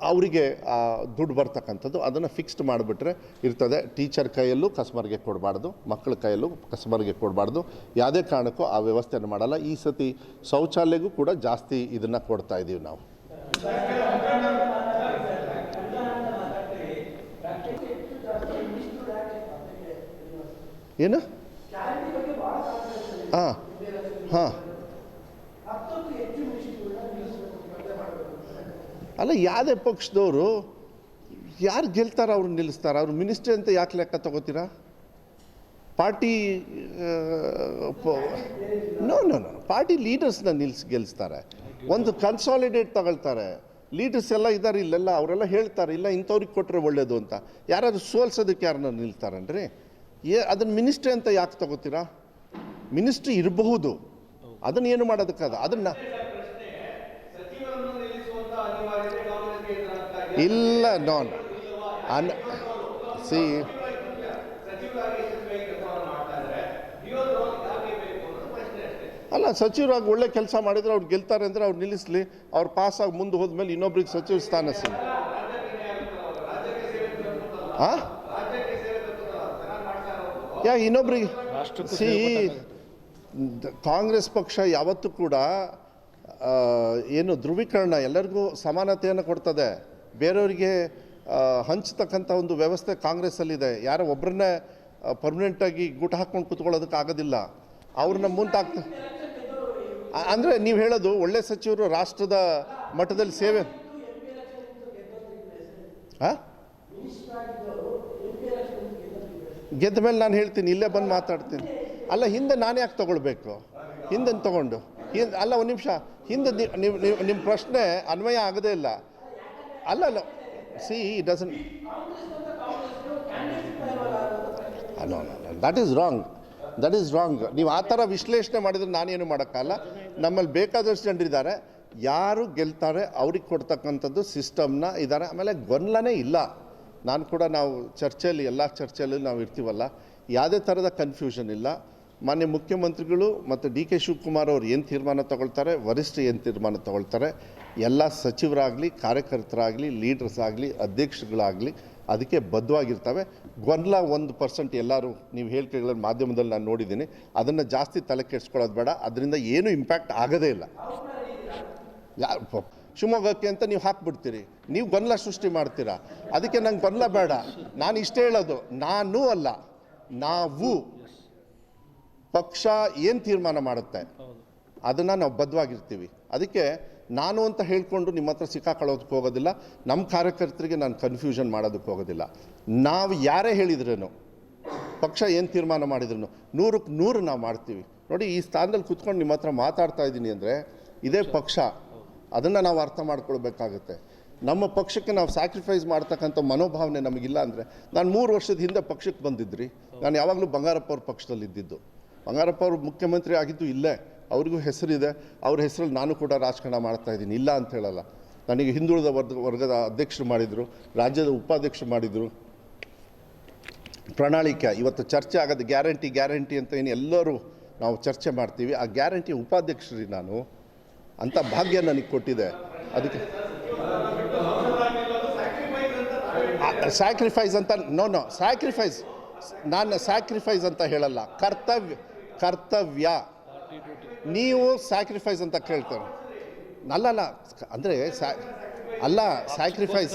ಅವರಿಗೆ ದುಡ್ಡು ಬರ್ತಕ್ಕಂಥದ್ದು ಅದನ್ನು ಫಿಕ್ಸ್ಡ್ ಮಾಡಿಬಿಟ್ರೆ ಇರ್ತದೆ. ಟೀಚರ್ ಕೈಯಲ್ಲೂ ಕಸ್ಟಮರ್ಗೆ ಕೊಡಬಾರ್ದು ಮಕ್ಕಳ ಕೈಯಲ್ಲೂ ಕಸ್ಟಮರ್ಗೆ ಕೊಡಬಾರ್ದು. ಯಾವುದೇ ಕಾರಣಕ್ಕೂ ಆ ವ್ಯವಸ್ಥೆಯನ್ನು ಮಾಡಲ್ಲ. ಈ ಸತಿ ಶೌಚಾಲಯಗೂ ಕೂಡ ಜಾಸ್ತಿ ಇದನ್ನು ಕೊಡ್ತಾ ಇದ್ದೀವಿ ನಾವು. ಏನು? ಹಾಂ ಹಾಂ. ಅಲ್ಲ, ಯಾವುದೇ ಪಕ್ಷದವರು ಯಾರು ಗೆಲ್ತಾರ ಅವ್ರು ನಿಲ್ಲಿಸ್ತಾರ? ಅವ್ರು ಮಿನಿಸ್ಟ್ರಿ ಅಂತ ಯಾಕೆ ಲೆಕ್ಕ ತಗೋತೀರಾ? Party no no no, party ಲೀಡರ್ಸ್ನ ನಿಲ್ಸಿ ಗೆಲ್ಲಿಸ್ತಾರೆ ಒಂದು ಕನ್ಸಾಲಿಡೇಟ್ ತಗೊಳ್ತಾರೆ. ಲೀಡರ್ಸ್ ಎಲ್ಲ ಇದ್ದಾರೆ ಇಲ್ಲೆಲ್ಲ, ಅವರೆಲ್ಲ ಹೇಳ್ತಾರೆ, ಇಲ್ಲ ಇಂಥವ್ರಿಗೆ ಕೊಟ್ಟರೆ ಒಳ್ಳೇದು ಅಂತ. ಯಾರಾದರೂ ಸೋಲ್ಸೋದಕ್ಕೆ ಯಾರನ್ನ ನಿಲ್ತಾರನ್ರಿ? ಏ ಅದನ್ನು ಮಿನಿಸ್ಟ್ರಿ ಅಂತ ಯಾಕೆ ತಗೋತೀರಾ? ಮಿನಿಸ್ಟ್ರಿ ಇರಬಹುದು. ಅದನ್ನು ಏನು ಮಾಡೋದಕ್ಕಾದ? ಅದನ್ನು ಇಲ್ಲ ನಾನ್ ಅನ್ ಸಿ ಅಲ್ಲ ಸಚಿವರಾಗಿ ಒಳ್ಳೆ ಕೆಲಸ ಮಾಡಿದ್ರೆ ಅವ್ರು ಗೆಲ್ತಾರೆ ಅಂದರೆ ಅವ್ರು ನಿಲ್ಲಿಸಲಿ. ಅವ್ರು ಪಾಸಾಗಿ ಮುಂದೆ ಹೋದ್ಮೇಲೆ ಇನ್ನೊಬ್ರಿಗೆ ಸಚಿವ ಸ್ಥಾನ ಸಿಗ. ಹಾಂ ಯಾ ಇನ್ನೊಬ್ರಿಗೆ? ಸಿ ಕಾಂಗ್ರೆಸ್ ಪಕ್ಷ ಯಾವತ್ತೂ ಕೂಡ ಏನು ಧ್ರುವೀಕರಣ ಎಲ್ಲರಿಗೂ ಸಮಾನತೆಯನ್ನು ಕೊಡ್ತದೆ. ಬೇರೆಯವರಿಗೆ ಹಂಚ್ತಕ್ಕಂಥ ಒಂದು ವ್ಯವಸ್ಥೆ ಕಾಂಗ್ರೆಸ್ಸಲ್ಲಿದೆ. ಯಾರೋ ಒಬ್ಬರನ್ನೇ ಪರ್ಮನೆಂಟಾಗಿ ಗೂಟ ಹಾಕ್ಕೊಂಡು ಕೂತ್ಕೊಳ್ಳೋದಕ್ಕೆ ಆಗೋದಿಲ್ಲ. ಅವ್ರನ್ನ ಮುಂತಾಗ್ತ ಅಂದರೆ ನೀವು ಹೇಳೋದು ಒಳ್ಳೆ ಸಚಿವರು ರಾಷ್ಟ್ರದ ಮಟ್ಟದಲ್ಲಿ ಸೇವೆ. ಹಾಂ ಗೆದ್ದ ಮೇಲೆ ನಾನು ಹೇಳ್ತೀನಿ, ಇಲ್ಲೇ ಬಂದು ಮಾತಾಡ್ತೀನಿ. ಅಲ್ಲ, ಹಿಂದೆ ನಾನು ಯಾಕೆ ತೊಗೊಳ್ಬೇಕು? ಹಿಂದೆ ತೊಗೊಂಡು. ಹಿಂದೆ, ಅಲ್ಲ, ಒಂದು ನಿಮಿಷ. ಹಿಂದೆ ನಿಮ್ಮ ಪ್ರಶ್ನೆ ಅನ್ವಯ ಆಗದೇ ಇಲ್ಲ. ಅಲ್ಲ ಅಲ್ಲ. ಸಿ ಡಸನ್ ಅಲ್ಲ that is wrong that is wrong ನೀವು ಆ ಥರ ವಿಶ್ಲೇಷಣೆ ಮಾಡಿದರೆ ನಾನೇನು ಮಾಡೋಕ್ಕಲ್ಲ. ನಮ್ಮಲ್ಲಿ ಬೇಕಾದಷ್ಟು ಜನರಿದ್ದಾರೆ. ಯಾರು ಗೆಲ್ತಾರೆ, ಅವ್ರಿಗೆ ಕೊಡ್ತಕ್ಕಂಥದ್ದು ಸಿಸ್ಟಮ್ನ ಇದ್ದಾರೆ. ಆಮೇಲೆ ಗೊಂದಲನೇ ಇಲ್ಲ. ನಾನು ಕೂಡ ನಾವು ಚರ್ಚೆಯಲ್ಲಿ, ಎಲ್ಲ ಚರ್ಚೆಯಲ್ಲಿ ನಾವು ಇರ್ತೀವಲ್ಲ. ಯಾವುದೇ ಥರದ ಕನ್ಫ್ಯೂಷನ್ ಇಲ್ಲ. ಮಾನ್ಯ ಮುಖ್ಯಮಂತ್ರಿಗಳು ಮತ್ತು ಡಿ ಕೆ ಶಿವಕುಮಾರ್ ಅವರು ಏನು ತೀರ್ಮಾನ ತಗೊಳ್ತಾರೆ, ವರಿಷ್ಠ ಏನು ತೀರ್ಮಾನ ತಗೊಳ್ತಾರೆ, ಎಲ್ಲ ಸಚಿವರಾಗಲಿ, ಕಾರ್ಯಕರ್ತರಾಗಲಿ ಲೀಡರ್ಸ್ ಆಗಲಿ, ಅಧ್ಯಕ್ಷಗಳಾಗಲಿ ಅದಕ್ಕೆ ಬದ್ಧವಾಗಿರ್ತವೆ. ಗೊಂದಲ ಒಂದು ಪರ್ಸೆಂಟ್ ಎಲ್ಲರೂ ನೀವು ಹೇಳಿಕೆಗಳ ಮಾಧ್ಯಮದಲ್ಲಿ ನಾನು ನೋಡಿದ್ದೀನಿ. ಅದನ್ನು ಜಾಸ್ತಿ ತಲೆ ಕೆಡಿಸ್ಕೊಳ್ಳೋದು ಬೇಡ. ಅದರಿಂದ ಏನೂ ಇಂಪ್ಯಾಕ್ಟ್ ಆಗೋದೇ ಇಲ್ಲ. ಯಾರು ಶಿವಮೊಗ್ಗಕ್ಕೆ ಅಂತ ನೀವು ಹಾಕ್ಬಿಡ್ತೀರಿ. ನೀವು ಗೊಂದಲ ಸೃಷ್ಟಿ ಮಾಡ್ತೀರಾ. ಅದಕ್ಕೆ ನಂಗೆ ಗೊಂದಲ ಬೇಡ. ನಾನು ಇಷ್ಟೇ ಹೇಳೋದು. ನಾನು ಅಲ್ಲ. ನಾವು ಪಕ್ಷ ಏನು ತೀರ್ಮಾನ ಮಾಡುತ್ತೆ? ಅದನ್ನು ನಾವು ಬದ್ಧವಾಗಿರ್ತೀವಿ ಅದಕ್ಕೆ ನಾನು ಅಂತ ಹೇಳಿಕೊಂಡು ನಿಮ್ಮ ಹತ್ರ ಸಿಕ್ಕಾಕೊಳ್ಳೋದಕ್ಕೆ ಹೋಗೋದಿಲ್ಲ. ನಮ್ಮ ಕಾರ್ಯಕರ್ತರಿಗೆ ನಾನು ಕನ್ಫ್ಯೂಷನ್ ಮಾಡೋದಕ್ಕೆ ಹೋಗೋದಿಲ್ಲ. ನಾವು ಯಾರೇ ಹೇಳಿದ್ರೇನು, ಪಕ್ಷ ಏನು ತೀರ್ಮಾನ ಮಾಡಿದ್ರು ನೂರಕ್ಕೆ ನೂರು ನಾವು ಮಾಡ್ತೀವಿ. ನೋಡಿ, ಈ ಸ್ಥಾನದಲ್ಲಿ ಕುತ್ಕೊಂಡು ನಿಮ್ಮ ಹತ್ರ ಮಾತಾಡ್ತಾ ಇದ್ದೀನಿ ಅಂದರೆ, ಇದೇ ಪಕ್ಷ. ಅದನ್ನು ನಾವು ಅರ್ಥ ಮಾಡ್ಕೊಳ್ಬೇಕಾಗುತ್ತೆ. ನಮ್ಮ ಪಕ್ಷಕ್ಕೆ ನಾವು ಸ್ಯಾಕ್ರಿಫೈಸ್ ಮಾಡ್ತಕ್ಕಂಥ ಮನೋಭಾವನೆ ನಮಗಿಲ್ಲ ಅಂದರೆ, ನಾನು ಮೂರು ವರ್ಷದ ಹಿಂದೆ ಪಕ್ಷಕ್ಕೆ ಬಂದಿದ್ರಿ. ನಾನು ಯಾವಾಗಲೂ ಬಂಗಾರಪ್ಪ ಅವ್ರ ಪಕ್ಷದಲ್ಲಿ ಇದ್ದಿದ್ದು ಬಂಗಾರಪ್ಪ ಅವರು ಮುಖ್ಯಮಂತ್ರಿ ಆಗಿದ್ದು ಇಲ್ಲೇ, ಅವ್ರಿಗೂ ಹೆಸರಿದೆ. ಅವ್ರ ಹೆಸರಲ್ಲಿ ನಾನು ಕೂಡ ರಾಜಕಾರಣ ಮಾಡ್ತಾ ಇದ್ದೀನಿ. ಇಲ್ಲ ಅಂತ ಹೇಳಲ್ಲ. ನನಗೆ ಹಿಂದುಳಿದ ವರ್ಗ, ವರ್ಗದ ಅಧ್ಯಕ್ಷರು ಮಾಡಿದರು, ರಾಜ್ಯದ ಉಪಾಧ್ಯಕ್ಷರು ಮಾಡಿದರು. ಪ್ರಣಾಳಿಕೆ, ಇವತ್ತು ಚರ್ಚೆ ಆಗೋದು ಗ್ಯಾರಂಟಿ ಗ್ಯಾರಂಟಿ ಅಂತ ಏನು ಎಲ್ಲರೂ ನಾವು ಚರ್ಚೆ ಮಾಡ್ತೀವಿ. ಆ ಗ್ಯಾರಂಟಿ ಉಪಾಧ್ಯಕ್ಷರಿ ನಾನು ಅಂಥ ಭಾಗ್ಯ ನನಗೆ ಕೊಟ್ಟಿದೆ. ಅದಕ್ಕೆ ಸ್ಯಾಕ್ರಿಫೈಸ್ ಅಂತ ನೋ ನೋ ಸ್ಯಾಕ್ರಿಫೈಸ್ ನಾನು ಸ್ಯಾಕ್ರಿಫೈಸ್ ಅಂತ ಹೇಳಲ್ಲ. ಕರ್ತವ್ಯ ಕರ್ತವ್ಯ. ನೀವು ಸ್ಯಾಕ್ರಿಫೈಸ್ ಅಂತ ಕೇಳ್ತಾರೆ. ಅಲ್ಲಲ್ಲ, ಅಂದರೆ ಸ್ಯಾ ಅಲ್ಲ ಸ್ಯಾಕ್ರಿಫೈಸ್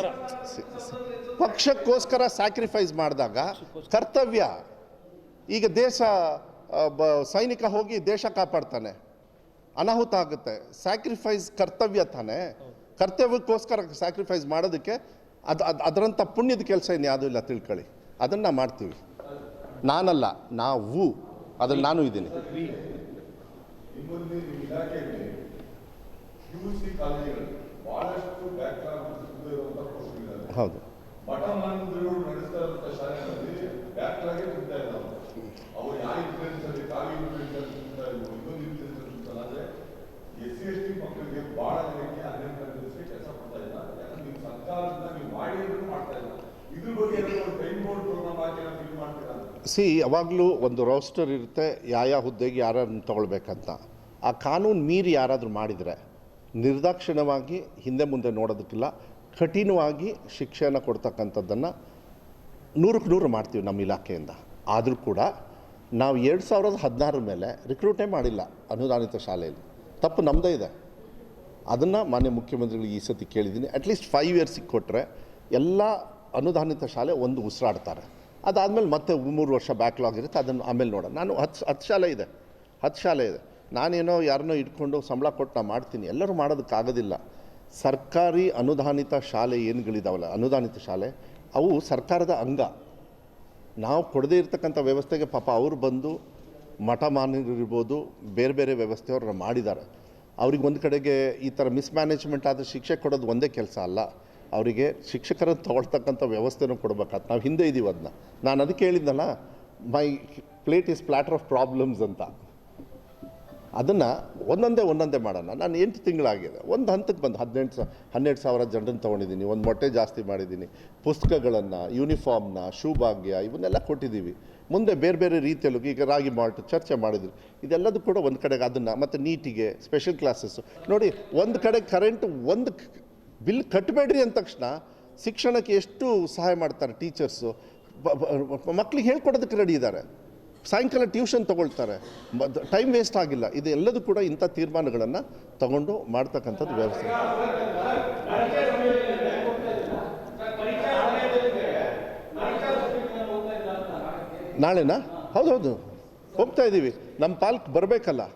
ಪಕ್ಷಕ್ಕೋಸ್ಕರ ಸ್ಯಾಕ್ರಿಫೈಸ್ ಮಾಡಿದಾಗ ಕರ್ತವ್ಯ. ಈಗ ದೇಶ ಬ, ಸೈನಿಕ ಹೋಗಿ ದೇಶ ಕಾಪಾಡ್ತಾನೆ. ಅನಾಹುತ ಆಗುತ್ತೆ. ಸ್ಯಾಕ್ರಿಫೈಸ್ ಕರ್ತವ್ಯ ತಾನೇ. ಕರ್ತವ್ಯಕ್ಕೋಸ್ಕರ ಸ್ಯಾಕ್ರಿಫೈಸ್ ಮಾಡೋದಕ್ಕೆ ಅದು ಅದು, ಅದರಂಥ ಪುಣ್ಯದ ಕೆಲಸ ಇನ್ನು ಯಾವುದೂ ಇಲ್ಲ, ತಿಳ್ಕೊಳ್ಳಿ. ಅದನ್ನು ಮಾಡ್ತೀವಿ. ನಾನಲ್ಲ, ನಾವು ಅದ್ರಲ್ಲಿ ನಾನು ಇದ್ದೀನಿ. ಇನ್ನೊಂದು ನಿಮ್ಮ ಇಲಾಖೆಯಲ್ಲಿ ಯು ಸಿ ಕಾಲೇಜುಗಳು ಬಹಳಷ್ಟು ಬ್ಯಾಕ್ಲಾಗ್ ಇರುವಂತಹ ಪೋಸ್ಟ್ಗಳಿದ್ದಾವೆ ಹೌದು ಮಠ ಮಂದಿರಗಳು ನಡೆಸ್ತಾ ಇರುವಂತಹ ಶಾಲೆಗಳಲ್ಲಿ ಬ್ಯಾಕ್ಲಾಗೆ ತುಂಬ್ತಾ ಇದ್ದಾವೆ ಅವು ಯಾವ ಇನ್ಫ್ಲೂಯೆನ್ಸ್ ಅಲ್ಲಿ ಕಾವಿ ಇನ್ಫ್ಲೂಯೆನ್ಸ್ ಅಲ್ಲಿ ತುಂಬ್ತಾ ಇದ್ವು ಇನ್ನೊಂದು ಇನ್ಫ್ಲೂಯೆನ್ಸ್ ಅಲ್ಲಿ ತುಂಬ್ತಲ್ಲ ಅಂದ್ರೆ ಎಸ್ ಸಿ ಎಸ್ ಟಿ ಮಕ್ಕಳಿಗೆ ಬಹಳ ಜನಕ್ಕೆ ಅನ್ಎಂಪ್ಲಾಯ್ಮೆಂಟ್ಸ್ಗೆ ಕೆಲಸ ಕೊಡ್ತಾ ಇಲ್ಲ ಯಾಕಂದ್ರೆ ನೀವು ಸರ್ಕಾರದಿಂದ ನೀವು ಮಾಡಿ ಅಂದ್ರೂ ಮಾಡ್ತಾ ಇಲ್ಲ ಇದ್ರ ಬಗ್ಗೆ ಏನಾದ್ರು ಟೈಮ್ ಬೋರ್ಡ್ ಪ್ರೋಗ್ರಾಮ್ ಹಾಕಿ ಏನಾದ್ರು ಇದು ಮಾಡ್ತೀರಾ ಅಂತ ಸಿ, ಯಾವಾಗಲೂ ಒಂದು ರೋಸ್ಟರ್ ಇರುತ್ತೆ ಯಾವ ಹುದ್ದೆಗೆ ಯಾರನ್ನು ತಗೊಳ್ಬೇಕಂತ. ಆ ಕಾನೂನು ಮೀರಿ ಯಾರಾದರೂ ಮಾಡಿದರೆ, ನಿರ್ದಾಕ್ಷಿಣ್ಯವಾಗಿ ಹಿಂದೆ ಮುಂದೆ ನೋಡೋದಕ್ಕಿಲ್ಲ, ಕಠಿಣವಾಗಿ ಶಿಕ್ಷೆಯನ್ನು ಕೊಡ್ತಕ್ಕಂಥದ್ದನ್ನು ನೂರಕ್ಕೆ ನೂರು ಮಾಡ್ತೀವಿ ನಮ್ಮ ಇಲಾಖೆಯಿಂದ. ಆದರೂ ಕೂಡ ನಾವು ಎರಡು ಸಾವಿರದ ಹದಿನಾರರ ಮೇಲೆ ರಿಕ್ರೂಟೇ ಮಾಡಿಲ್ಲ ಅನುದಾನಿತ ಶಾಲೆಯಲ್ಲಿ. ತಪ್ಪು ನಮ್ಮದೇ ಇದೆ. ಅದನ್ನು ಮಾನ್ಯ ಮುಖ್ಯಮಂತ್ರಿಗಳಿಗೆ ಈ ಸತಿ ಕೇಳಿದ್ದೀನಿ. ಅಟ್ಲೀಸ್ಟ್ ಫೈವ್ ಇಯರ್ಸಿಗೆ ಕೊಟ್ಟರೆ ಎಲ್ಲ ಅನುದಾನಿತ ಶಾಲೆ ಒಂದು ಉಸಿರಾಡ್ತಾರೆ. ಅದಾದಮೇಲೆ ಮತ್ತೆ ಮೂರು ವರ್ಷ ಬ್ಯಾಕ್ಲಾಗ್ ಇರುತ್ತೆ, ಅದನ್ನು ಆಮೇಲೆ ನೋಡೋಣ. ನಾನು ಹತ್ತು ಹತ್ತು ಶಾಲೆ ಇದೆ, ಹತ್ತು ಶಾಲೆ ಇದೆ. ನಾನೇನೋ ಯಾರನ್ನೋ ಇಟ್ಕೊಂಡು ಸಂಬಳ ಕೊಟ್ಟು ನಾನು ಮಾಡ್ತೀನಿ. ಎಲ್ಲರೂ ಮಾಡೋದಕ್ಕಾಗೋದಿಲ್ಲ. ಸರ್ಕಾರಿ ಅನುದಾನಿತ ಶಾಲೆ ಏನುಗಳಿದಾವಲ್ಲ, ಅನುದಾನಿತ ಶಾಲೆ, ಅವು ಸರ್ಕಾರದ ಅಂಗ. ನಾವು ಕೊಡದೇ ಇರತಕ್ಕಂಥ ವ್ಯವಸ್ಥೆಗೆ ಪಾಪ ಅವರು ಬಂದು ಮಠ ಮಾನ್ಯರಿರ್ಬೋದು, ಬೇರೆ ಬೇರೆ ವ್ಯವಸ್ಥೆಯವ್ರನ್ನ ಮಾಡಿದ್ದಾರೆ. ಅವ್ರಿಗೆ ಒಂದು ಕಡೆಗೆ ಈ ಥರ ಮಿಸ್ಮ್ಯಾನೇಜ್ಮೆಂಟ್ ಆದರೆ ಶಿಕ್ಷೆ ಕೊಡೋದು ಒಂದೇ ಕೆಲಸ ಅಲ್ಲ. ಅವರಿಗೆ ಶಿಕ್ಷಕರನ್ನು ತಗೊಳ್ತಕ್ಕಂಥ ವ್ಯವಸ್ಥೆನೂ ಕೊಡ್ಬೇಕಾತ್. ನಾವು ಹಿಂದೆ ಇದ್ದೀವಿ ಅದನ್ನ ನಾನು ಅದಕ್ಕೆ ಹೇಳಿದ್ನಲ್ಲ my plate is platter of problems ಅಂತ. ಅದನ್ನು ಒಂದೊಂದೇ ಒಂದೊಂದೇ ಮಾಡೋಣ. ನಾನು ಎಂಟು ತಿಂಗಳಾಗಿದೆ. ಒಂದು ಹಂತಕ್ಕೆ ಬಂದು, ಹದಿನೆಂಟು ಸಾ, ಹನ್ನೆರಡು ಸಾವಿರ ಜನರನ್ನು ತೊಗೊಂಡಿದ್ದೀನಿ. ಒಂದು ಮೊಟ್ಟೆ ಜಾಸ್ತಿ ಮಾಡಿದ್ದೀನಿ. ಪುಸ್ತಕಗಳನ್ನು ಯೂನಿಫಾರ್ಮ್ನ ಶೂ ಭಾಗ್ಯ, ಇವನ್ನೆಲ್ಲ ಕೊಟ್ಟಿದ್ದೀವಿ. ಮುಂದೆ ಬೇರೆ ಬೇರೆ ರೀತಿಯಲ್ಲೂ ಈಗ ರಾಗಿ ಮಾಲ್ಟ್ ಚರ್ಚೆ ಮಾಡಿದ್ರು. ಇದೆಲ್ಲದೂ ಕೂಡ ಒಂದು ಕಡೆಗೆ ಅದನ್ನು, ಮತ್ತು ನೀಟಿಗೆ ಸ್ಪೆಷಲ್ ಕ್ಲಾಸಸ್ಸು ನೋಡಿ, ಒಂದು ಕಡೆ ಕರೆಂಟ್ ಒಂದು ಬಿಲ್ ಕಟ್ಟಬೇಡ್ರಿ ಅಂದ ತಕ್ಷಣ ಶಿಕ್ಷಣಕ್ಕೆ ಎಷ್ಟು ಸಹಾಯ ಮಾಡ್ತಾರೆ ಟೀಚರ್ಸು? ಮಕ್ಳಿಗೆ ಹೇಳ್ಕೊಡೋದಕ್ಕೆ ರೆಡಿ ಇದ್ದಾರೆ. ಸಾಯಂಕಾಲ ಟ್ಯೂಷನ್ ತೊಗೊಳ್ತಾರೆ. ಟೈಮ್ ವೇಸ್ಟ್ ಆಗಿಲ್ಲ. ಇದು ಎಲ್ಲದೂ ಕೂಡ ಇಂಥ ತೀರ್ಮಾನಗಳನ್ನು ತಗೊಂಡು ಮಾಡ್ತಕ್ಕಂಥದ್ದು ವ್ಯವಸ್ಥೆ. ನಾಳೆನಾ? ಹೌದೌದು. ಹೋಗ್ತಾ ಇದ್ದೀವಿ. ನಮ್ಮ ಪಾಲ್ಕ್ ಬರಬೇಕಲ್ಲ.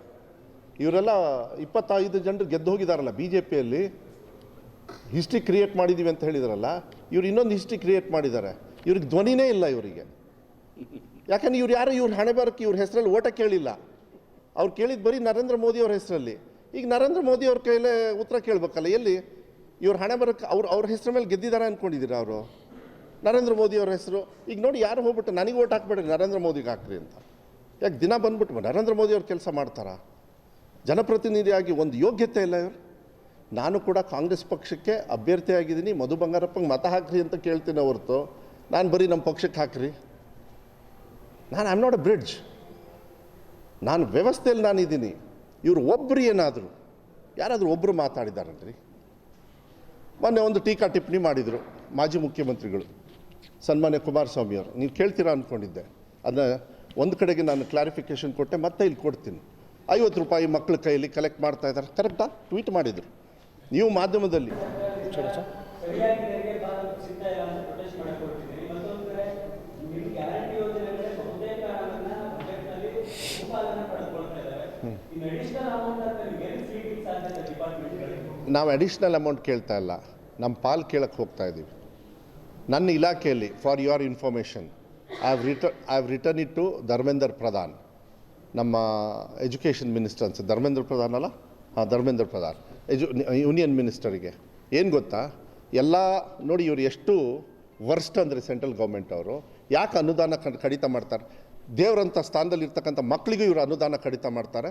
ಇವರೆಲ್ಲ ಇಪ್ಪತ್ತೈದು ಜನರು ಗೆದ್ದು ಹೋಗಿದಾರಲ್ಲ ಬಿ ಜೆ ಪಿಯಲ್ಲಿ ಹಿಸ್ಟ್ರಿ ಕ್ರಿಯೇಟ್ ಮಾಡಿದ್ದೀವಿ ಅಂತ ಹೇಳಿದ್ರಲ್ಲ, ಇವ್ರು ಇನ್ನೊಂದು ಹಿಸ್ಟ್ರಿ ಕ್ರಿಯೇಟ್ ಮಾಡಿದ್ದಾರೆ. ಇವ್ರಿಗೆ ಧ್ವನಿನೇ ಇಲ್ಲ ಇವರಿಗೆ. ಯಾಕಂದ್ರೆ ಇವ್ರು ಯಾರು, ಇವ್ರ ಹಣೆ ಬರಕ್ಕೆ ಇವ್ರ ಹೆಸರಲ್ಲಿ ಓಟ ಕೇಳಿಲ್ಲ. ಅವ್ರು ಕೇಳಿದ್ದು ಬರೀ ನರೇಂದ್ರ ಮೋದಿ ಅವ್ರ ಹೆಸರಲ್ಲಿ. ಈಗ ನರೇಂದ್ರ ಮೋದಿ ಅವ್ರ ಕೈಲೇ ಉತ್ತರ ಕೇಳಬೇಕಲ್ಲ, ಎಲ್ಲಿ? ಇವ್ರ ಹಣೆ ಬರಕ್ಕೆ ಅವ್ರು, ಅವ್ರ ಹೆಸರ ಮೇಲೆ ಗೆದ್ದಿದ್ದಾರೆ ಅಂದ್ಕೊಂಡಿದ್ದೀರಾ ಅವರು? ನರೇಂದ್ರ ಮೋದಿ ಅವ್ರ ಹೆಸರು. ಈಗ ನೋಡಿ ಯಾರು ಹೋಗ್ಬಿಟ್ಟು ನನಗೆ ಓಟ್ ಹಾಕ್ಬೇಡ್ರಿ, ನರೇಂದ್ರ ಮೋದಿಗೆ ಹಾಕ್ರಿ ಅಂತ. ಯಾಕೆ ದಿನ ಬಂದ್ಬಿಟ್ಟು ನರೇಂದ್ರ ಮೋದಿ ಅವ್ರು ಕೆಲಸ ಮಾಡ್ತಾರಾ? ಜನಪ್ರತಿನಿಧಿಯಾಗಿ ಒಂದು ಯೋಗ್ಯತೆ ಇಲ್ಲ ಇವರು? ನಾನು ಕೂಡ ಕಾಂಗ್ರೆಸ್ ಪಕ್ಷಕ್ಕೆ ಅಭ್ಯರ್ಥಿಯಾಗಿದ್ದೀನಿ ಮಧು ಬಂಗಾರಪ್ಪಂಗೆ ಮತ ಹಾಕ್ರಿ ಅಂತ ಕೇಳ್ತೀನಿ ಹೊರತು. ನಾನು ಬರೀ ನಮ್ಮ ಪಕ್ಷಕ್ಕೆ ಹಾಕ್ರಿ. ನಾನು I am not a bridge ನಾನು ವ್ಯವಸ್ಥೆಯಲ್ಲಿ ನಾನಿದ್ದೀನಿ. ಇವರು ಒಬ್ಬರು ಏನಾದರೂ, ಯಾರಾದರೂ ಒಬ್ಬರು ಮಾತಾಡಿದಾರಲ್ರಿ ಮೊನ್ನೆ ಒಂದು ಟೀಕಾ ಟಿಪ್ಪಣಿ ಮಾಡಿದರು ಮಾಜಿ ಮುಖ್ಯಮಂತ್ರಿಗಳು, ಸನ್ಮಾನ್ಯ ಕುಮಾರಸ್ವಾಮಿ ಅವರು. ನೀವು ಕೇಳ್ತೀರಾ ಅಂದ್ಕೊಂಡಿದ್ದೆ ಅದನ್ನ ಒಂದು ಕಡೆಗೆ ನಾನು ಕ್ಲಾರಿಫಿಕೇಷನ್ ಕೊಟ್ಟೆ, ಮತ್ತೆ ಇಲ್ಲಿ ಕೊಡ್ತೀನಿ. ಐವತ್ತು ರೂಪಾಯಿ ಮಕ್ಕಳ ಕೈಯಲ್ಲಿ ಕಲೆಕ್ಟ್ ಮಾಡ್ತಾ ಇದ್ದಾರೆ ಕರೆಕ್ಟಾ ಟ್ವೀಟ್ ಮಾಡಿದರು. ನೀವು ಮಾಧ್ಯಮದಲ್ಲಿ. ನೀವು ಅಡಿಷ್ನಲ್ ಅಮೌಂಟ್ ಕೇಳ್ತಾ ಇಲ್ಲ. ನಮ್ಮ ಪಾಲ್ ಕೇಳಕ್ಕೆ ಹೋಗ್ತಾ ಇದ್ದೀವಿ ನನ್ನ ಇಲಾಖೆಯಲ್ಲಿ for your information I have return I have return it to Dharmendra Pradhan ನಮ್ಮ ಎಜುಕೇಷನ್ ಮಿನಿಸ್ಟರ್ ಅನ್ಸುತ್ತೆ ಧರ್ಮೇಂದ್ರ ಪ್ರಧಾನ್ ಅಲ್ಲ? ಹಾಂ ಧರ್ಮೇಂದ್ರ ಪ್ರಧಾನ್ ಎಜು ಯೂನಿಯನ್ ಮಿನಿಸ್ಟರಿಗೆ ಏನು ಗೊತ್ತಾ? ಎಲ್ಲ ನೋಡಿ ಇವರು ಎಷ್ಟು ವರ್ಸ್ಟ್ ಅಂದರೆ ಸೆಂಟ್ರಲ್ ಗೌರ್ಮೆಂಟ್ ಅವರು. ಯಾಕೆ ಅನುದಾನ ಕಡಿತ ಮಾಡ್ತಾರೆ? ದೇವರಂಥ ಸ್ಥಾನದಲ್ಲಿ ಇರ್ತಕ್ಕಂಥ ಮಕ್ಕಳಿಗೂ ಇವರು ಅನುದಾನ ಕಡಿತ ಮಾಡ್ತಾರೆ.